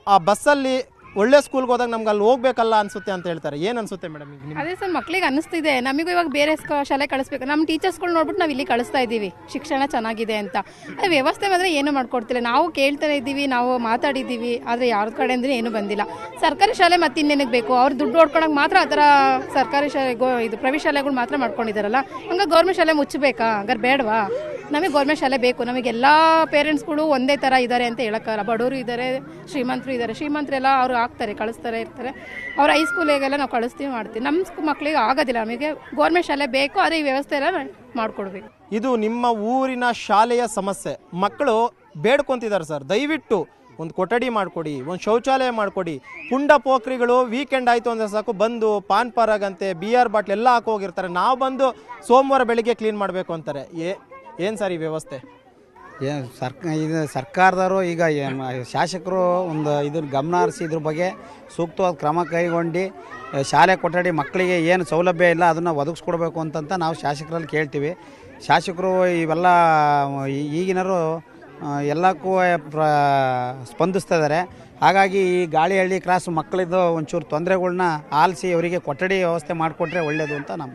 Speaker 1: ಆ ಬಸ್ಸಲ್ಲಿ ಒಳ್ಳೆ ಸ್ಕೂಲ್ಗೆ ಹೋದಾಗ ನಮ್ಗೆ ಅಲ್ಲಿ ಹೋಗ್ಬೇಕಲ್ಲ ಅನ್ಸುತ್ತೆ ಅಂತ ಹೇಳ್ತಾರೆ. ಏನು ಅನ್ಸುತ್ತೆ ಮೇಡಮ್
Speaker 4: ಅದೇ ಸರ್, ಮಕ್ಳಿಗೆ ಅನ್ನಿಸ್ತಿದೆ ನಮಗೂ ಇವಾಗ ಬೇರೆ ಶಾಲೆ ಕಳಿಸ್ಬೇಕು. ನಮ್ಮ ಟೀಚರ್ಸ್ಗಳು ನೋಡ್ಬಿಟ್ಟು ನಾವು ಇಲ್ಲಿ ಕಳಿಸ್ತಾ ಇದ್ದೀವಿ. ಶಿಕ್ಷಣ ಚೆನ್ನಾಗಿದೆ ಅಂತ. ಅದೇ ವ್ಯವಸ್ಥೆ ಮಾತ್ರ ಏನು ಮಾಡ್ಕೊಡ್ತಿಲ್ಲ. ನಾವು ಕೇಳ್ತಾ ಇದ್ದೀವಿ, ನಾವು ಮಾತಾಡಿದ್ದೀವಿ, ಆದರೆ ಯಾರ ಕಡೆ ಅಂದರೆ ಏನು ಬಂದಿಲ್ಲ. ಸರ್ಕಾರಿ ಶಾಲೆ ಮತ್ತೆ ಇನ್ನೇನಕ್ಕೆ ಬೇಕು? ಅವ್ರು ದುಡ್ಡು ಹೊಡ್ಕೊಳಕ್ಕೆ ಮಾತ್ರ ಆ ಥರ ಸರ್ಕಾರಿ ಶಾಲೆ ಇದು ಪ್ರೈವೇಟ್ ಶಾಲೆಗಳು ಮಾತ್ರ ಮಾಡ್ಕೊಂಡಿದ್ದಾರಲ್ಲ ಹಂಗೆ ಗೌರ್ಮೆಂಟ್ ಶಾಲೆ ಮುಚ್ಚಬೇಕಾ? ಹಂಗಾರೆ ಬೇಡವಾ? ನಮಗೆ ಗೌರ್ಮೆಂಟ್ ಶಾಲೆ ಬೇಕು. ನಮಗೆ ಎಲ್ಲ ಪೇರೆಂಟ್ಸ್ಗಳು ಒಂದೇ ಥರ ಇದ್ದಾರೆ ಅಂತ ಹೇಳೋಕ್ಕಲ್ಲ ಬಡವರು ಇದ್ದಾರೆ ಶ್ರೀಮಂತರು ಇದ್ದಾರೆ ಶ್ರೀಮಂತರೆಲ್ಲ ಅವರು ಹಾಕ್ತಾರೆ, ಕಳಿಸ್ತಾರೆ ಇರ್ತಾರೆ. ಅವ್ರ ಹೈಸ್ಕೂಲಿಗೆಲ್ಲ ನಾವು ಕಳಿಸ್ತೀವಿ, ಮಾಡ್ತೀವಿ. ನಮ್ಮ ಮಕ್ಕಳಿಗೆ ಆಗೋದಿಲ್ಲ, ನಮಗೆ ಗೌರ್ಮೆಂಟ್ ಶಾಲೆ ಬೇಕು, ಅದೇ ಈ ವ್ಯವಸ್ಥೆ ಎಲ್ಲ ಮಾಡಿಕೊಡ್ಬೇಕು.
Speaker 1: ಇದು ನಿಮ್ಮ ಊರಿನ ಶಾಲೆಯ ಸಮಸ್ಯೆ. ಮಕ್ಕಳು ಬೇಡ್ಕೊಂತಿದ್ದಾರೆ ಸರ್. ದಯವಿಟ್ಟು ಒಂದು ಕೊಠಡಿ ಮಾಡಿಕೊಡಿ, ಒಂದು ಶೌಚಾಲಯ ಮಾಡಿಕೊಡಿ. ಪುಂಡ ಪೋಖ್ರಿಗಳು ವೀಕೆಂಡ್ ಆಯಿತು ಅಂದರೆ ಸಾಕು, ಬಂದು ಪಾನ್ ಪರಾಗಂತೆ ಬಿಯರ್ ಬಾಟ್ಲ್ ಎಲ್ಲ ಹಾಕೋಗಿರ್ತಾರೆ ನಾವು ಬಂದು ಸೋಮವಾರ ಬೆಳಿಗ್ಗೆ ಕ್ಲೀನ್ ಮಾಡಬೇಕು ಅಂತಾರೆ. ಏ, ಏನು ಸರ್ ಈ ವ್ಯವಸ್ಥೆ?
Speaker 13: ಏನು ಸರ್ಕ, ಇದು ಸರ್ಕಾರದವರು ಈಗ ಶಾಸಕರು ಒಂದು ಇದ್ರ ಗಮನ ಹರಿಸಿ ಇದ್ರ ಬಗ್ಗೆ ಸೂಕ್ತವಾದ ಕ್ರಮ ಕೈಗೊಂಡು ಶಾಲೆ ಕೊಠಡಿ ಮಕ್ಕಳಿಗೆ ಏನು ಸೌಲಭ್ಯ ಇಲ್ಲ ಅದನ್ನು ಒದಗಿಸ್ಕೊಡ್ಬೇಕು ಅಂತಂತ ನಾವು ಶಾಸಕರಲ್ಲಿ ಕೇಳ್ತೀವಿ. ಶಾಸಕರು ಇವೆಲ್ಲ ಈಗಿನರು ಎಲ್ಲಕ್ಕೂ ಪ್ರ, ಸ್ಪಂದಿಸ್ತಾ ಇದ್ದಾರೆ ಹಾಗಾಗಿ ಈ ಗಾಳಿಹಳ್ಳಿ ಕ್ರಾಸ್ ಮಕ್ಕಳಿದ್ದು ಒಂಚೂರು ತೊಂದರೆಗಳ್ನ ಆಲಿಸಿ ಅವರಿಗೆ ಕೊಠಡಿ ವ್ಯವಸ್ಥೆ ಮಾಡಿಕೊಟ್ರೆ ಒಳ್ಳೆಯದು ಅಂತ ನಮ್ಮ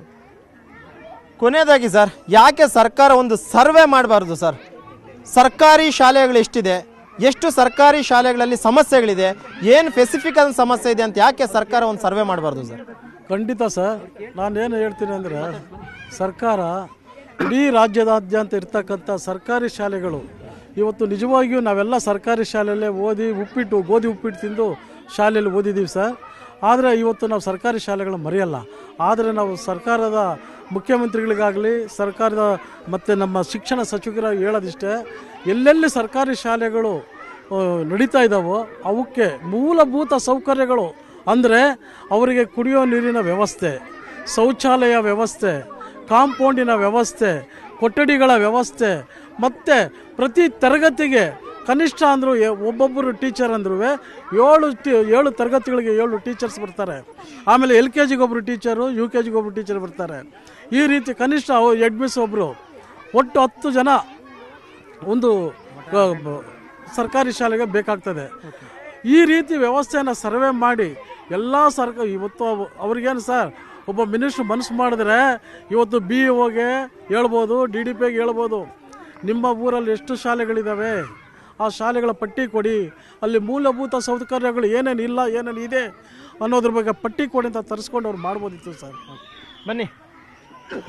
Speaker 1: ಕೊನೆಯದಾಗಿ ಸರ್, ಯಾಕೆ ಸರ್ಕಾರ ಒಂದು ಸರ್ವೆ ಮಾಡಬಾರ್ದು ಸರ್? ಸರ್ಕಾರಿ ಶಾಲೆಗಳು ಎಷ್ಟಿದೆ? ಎಷ್ಟು ಸರ್ಕಾರಿ ಶಾಲೆಗಳಲ್ಲಿ ಸಮಸ್ಯೆಗಳಿದೆ? ಏನು ಆದ ಸಮಸ್ಯೆ ಇದೆ ಅಂತ ಯಾಕೆ ಸರ್ಕಾರ ಒಂದು ಸರ್ವೆ ಮಾಡಬಾರ್ದು ಸರ್?
Speaker 2: ಖಂಡಿತ ಸರ್. ನಾನೇನು ಹೇಳ್ತೀನಿ ಅಂದರೆ ಸರ್ಕಾರ ಇಡೀ ರಾಜ್ಯದಾದ್ಯಂತ ಇರ್ತಕ್ಕಂಥ ಸರ್ಕಾರಿ ಶಾಲೆಗಳು, ಇವತ್ತು ನಿಜವಾಗಿಯೂ ನಾವೆಲ್ಲ ಸರ್ಕಾರಿ ಶಾಲೆಯಲ್ಲೇ ಓದಿ ಉಪ್ಪಿಟ್ಟು, ಗೋಧಿ ಉಪ್ಪಿಟ್ಟು ತಿಂದು ಶಾಲೆಯಲ್ಲಿ ಓದಿದ್ದೀವಿ ಸರ್. ಆದರೆ ಇವತ್ತು ನಾವು ಸರ್ಕಾರಿ ಶಾಲೆಗಳನ್ನ ಮರೆಯಲ್ಲ. ಆದರೆ ನಾವು ಸರ್ಕಾರದ ಮುಖ್ಯಮಂತ್ರಿಗಳಿಗಾಗಲಿ, ಸರ್ಕಾರದ ಮತ್ತು ನಮ್ಮ ಶಿಕ್ಷಣ ಸಚಿವರು ಹೇಳೋದಿಷ್ಟೇ, ಎಲ್ಲೆಲ್ಲಿ ಸರ್ಕಾರಿ ಶಾಲೆಗಳು ನಡೀತಾ ಇದ್ದಾವೋ ಅವಕ್ಕೆ ಮೂಲಭೂತ ಸೌಕರ್ಯಗಳು ಅಂದರೆ ಅವರಿಗೆ ಕುಡಿಯೋ ನೀರಿನ ವ್ಯವಸ್ಥೆ, ಶೌಚಾಲಯ ವ್ಯವಸ್ಥೆ, ಕಾಂಪೌಂಡಿನ ವ್ಯವಸ್ಥೆ, ಕೊಠಡಿಗಳ ವ್ಯವಸ್ಥೆ, ಮತ್ತು ಪ್ರತಿ ತರಗತಿಗೆ ಕನಿಷ್ಠ ಅಂದರೂ ಒಬ್ಬೊಬ್ಬರು ಟೀಚರ್ ಅಂದ್ರೂ ಏಳು ಟಿ ಏಳು ತರಗತಿಗಳಿಗೆ ಏಳು ಟೀಚರ್ಸ್ ಬರ್ತಾರೆ. ಆಮೇಲೆ ಎಲ್ ಕೆ ಜಿಗೊಬ್ಬರು ಟೀಚರು ಯು ಕೆ ಜಿಗೊಬ್ಬರು ಟೀಚರ್ ಬರ್ತಾರೆ. ಈ ರೀತಿ ಕನಿಷ್ಠ ಎಡ್ ಮಿಸ್ ಒಬ್ಬರು ಒಟ್ಟು ಹತ್ತು ಜನ ಒಂದು ಸರ್ಕಾರಿ ಶಾಲೆಗೆ ಬೇಕಾಗ್ತದೆ. ಈ ರೀತಿ ವ್ಯವಸ್ಥೆಯನ್ನು ಸರ್ವೆ ಮಾಡಿ ಎಲ್ಲ ಸರ್ಕ, ಇವತ್ತು ಅವ್- ಅವ್ರಿಗೇನು ಸರ್, ಒಬ್ಬ ಮಿನಿಸ್ಟ್ರ್ ಮನಸ್ಸು ಮಾಡಿದ್ರೆ ಇವತ್ತು ಬಿ ಓಗೆ ಹೇಳ್ಬೋದು ಡಿ ಡಿ ಪಿಗೆ ಹೇಳ್ಬೋದು. ನಿಮ್ಮ ಊರಲ್ಲಿ ಎಷ್ಟು ಶಾಲೆಗಳಿದ್ದಾವೆ ಆ ಶಾಲೆಗಳ ಪಟ್ಟಿ ಕೊಡಿ. ಅಲ್ಲಿ ಮೂಲಭೂತ ಸೌಕರ್ಯಗಳು ಏನೇನು ಇಲ್ಲ ಏನೇನು ಇದೆ ಅನ್ನೋದ್ರ ಬಗ್ಗೆ ಪಟ್ಟಿ ಕೊಡಿ ಅಂತ ತರಿಸ್ಕೊಂಡು ಅವ್ರು ಮಾಡ್ಬೋದಿತ್ತು ಸರ್.
Speaker 1: ಬನ್ನಿ.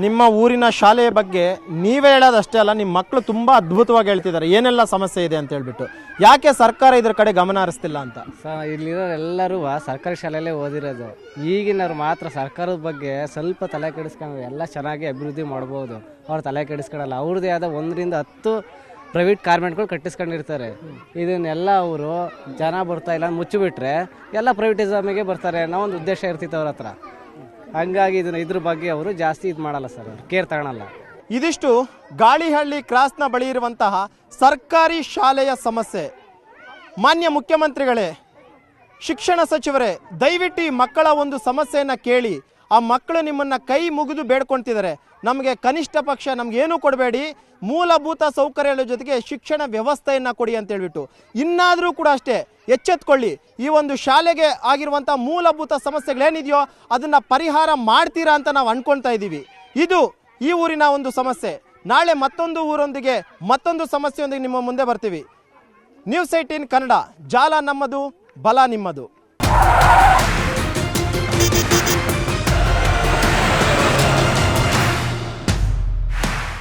Speaker 1: ನಿಮ್ಮ ಊರಿನ ಶಾಲೆಯ ಬಗ್ಗೆ ನೀವೇ ಹೇಳೋದಷ್ಟೇ ಅಲ್ಲ ನಿಮ್ಮ ಮಕ್ಕಳು ತುಂಬ ಅದ್ಭುತವಾಗಿ ಹೇಳ್ತಿದ್ದಾರೆ. ಏನೆಲ್ಲ ಸಮಸ್ಯೆ ಇದೆ ಅಂತ ಹೇಳ್ಬಿಟ್ಟು. ಯಾಕೆ ಸರ್ಕಾರ ಇದ್ರ ಕಡೆ ಗಮನ ಹರಿಸ್ತಿಲ್ಲ ಅಂತ?
Speaker 14: ಸ ಇಲ್ಲಿರೋ ಎಲ್ಲರೂ ಸರ್ಕಾರಿ ಶಾಲೆಯಲ್ಲೇ ಓದಿರೋದು. ಈಗಿನವ್ರು ಮಾತ್ರ ಸರ್ಕಾರದ ಬಗ್ಗೆ ಸ್ವಲ್ಪ ತಲೆ ಕೆಡಿಸ್ಕೊಂಡು ಎಲ್ಲ ಚೆನ್ನಾಗಿ ಅಭಿವೃದ್ಧಿ ಮಾಡ್ಬೋದು. ಅವ್ರು ತಲೆ ಕೆಡಿಸ್ಕೊಳಲ್ಲ. ಅವ್ರದ್ದೇ ಆದ ಒಂದರಿಂದ ಹತ್ತು ಪ್ರೈವೇಟ್ ಕಾರ್ಮೆಂಟ್ಗಳು ಕಟ್ಟಿಸ್ಕೊಂಡಿರ್ತಾರೆ. ಇದನ್ನೆಲ್ಲ ಅವರು ಜನ ಬರ್ತಾ ಇಲ್ಲ ಮುಚ್ಚಿಬಿಟ್ರೆ ಎಲ್ಲ ಪ್ರೈವೇಟಿಸಮಿಗೆ ಬರ್ತಾರೆ ಅನ್ನೋ ಒಂದು ಉದ್ದೇಶ ಇರ್ತಿತ್ತು ಅವ್ರ ಹತ್ರ. ಹಂಗಾಗಿ ಇದನ್ನ ಇದ್ರ ಬಗ್ಗೆ ಅವರು ಜಾಸ್ತಿ ಇದು ಮಾಡಲ್ಲ ಸರ್ ಕೇರ್ ತಗೊಳಲ್ಲ.
Speaker 1: ಇದಿಷ್ಟು ಗಾಳಿಹಳ್ಳಿ ಕ್ರಾಸ್ನ ಬಳಿ ಇರುವಂತಹ ಸರ್ಕಾರಿ ಶಾಲೆಯ ಸಮಸ್ಯೆ. ಮಾನ್ಯ ಮುಖ್ಯಮಂತ್ರಿಗಳೇ, ಶಿಕ್ಷಣ ಸಚಿವರೇ, ದಯವಿಟ್ಟು ಮಕ್ಕಳ ಒಂದು ಸಮಸ್ಯೆಯನ್ನು ಕೇಳಿ, ಆ ಮಕ್ಕಳು ನಿಮ್ಮನ್ನು ಕೈ ಮುಗಿದು ಬೇಡ್ಕೊಳ್ತಿದ್ದಾರೆ ನಮಗೆ ಕನಿಷ್ಠ ಪಕ್ಷ ನಮಗೇನು ಕೊಡಬೇಡಿ, ಮೂಲಭೂತ ಸೌಕರ್ಯಗಳ ಜೊತೆಗೆ ಶಿಕ್ಷಣ ವ್ಯವಸ್ಥೆಯನ್ನು ಕೊಡಿ ಅಂತ ಹೇಳ್ಬಿಟ್ಟು. ಇನ್ನಾದರೂ ಕೂಡ ಅಷ್ಟೇ, ಎಚ್ಚೆತ್ಕೊಳ್ಳಿ. ಈ ಒಂದು ಶಾಲೆಗೆ ಆಗಿರುವಂಥ ಮೂಲಭೂತ ಸಮಸ್ಯೆಗಳೇನಿದೆಯೋ ಅದನ್ನು ಪರಿಹಾರ ಮಾಡ್ತೀರಾ ಅಂತ ನಾವು ಅಂದ್ಕೊಳ್ತಾ ಇದ್ದೀವಿ. ಇದು ಈ ಊರಿನ ಒಂದು ಸಮಸ್ಯೆ. ನಾಳೆ ಮತ್ತೊಂದು ಊರೊಂದಿಗೆ ಮತ್ತೊಂದು ಸಮಸ್ಯೆಯೊಂದಿಗೆ ನಿಮ್ಮ ಮುಂದೆ ಬರ್ತೀವಿ. ನ್ಯೂಸ್ ಏಟೀನ್ ಕನ್ನಡ, ಜಾಲ ನಮ್ಮದು, ಬಲ ನಿಮ್ಮದು.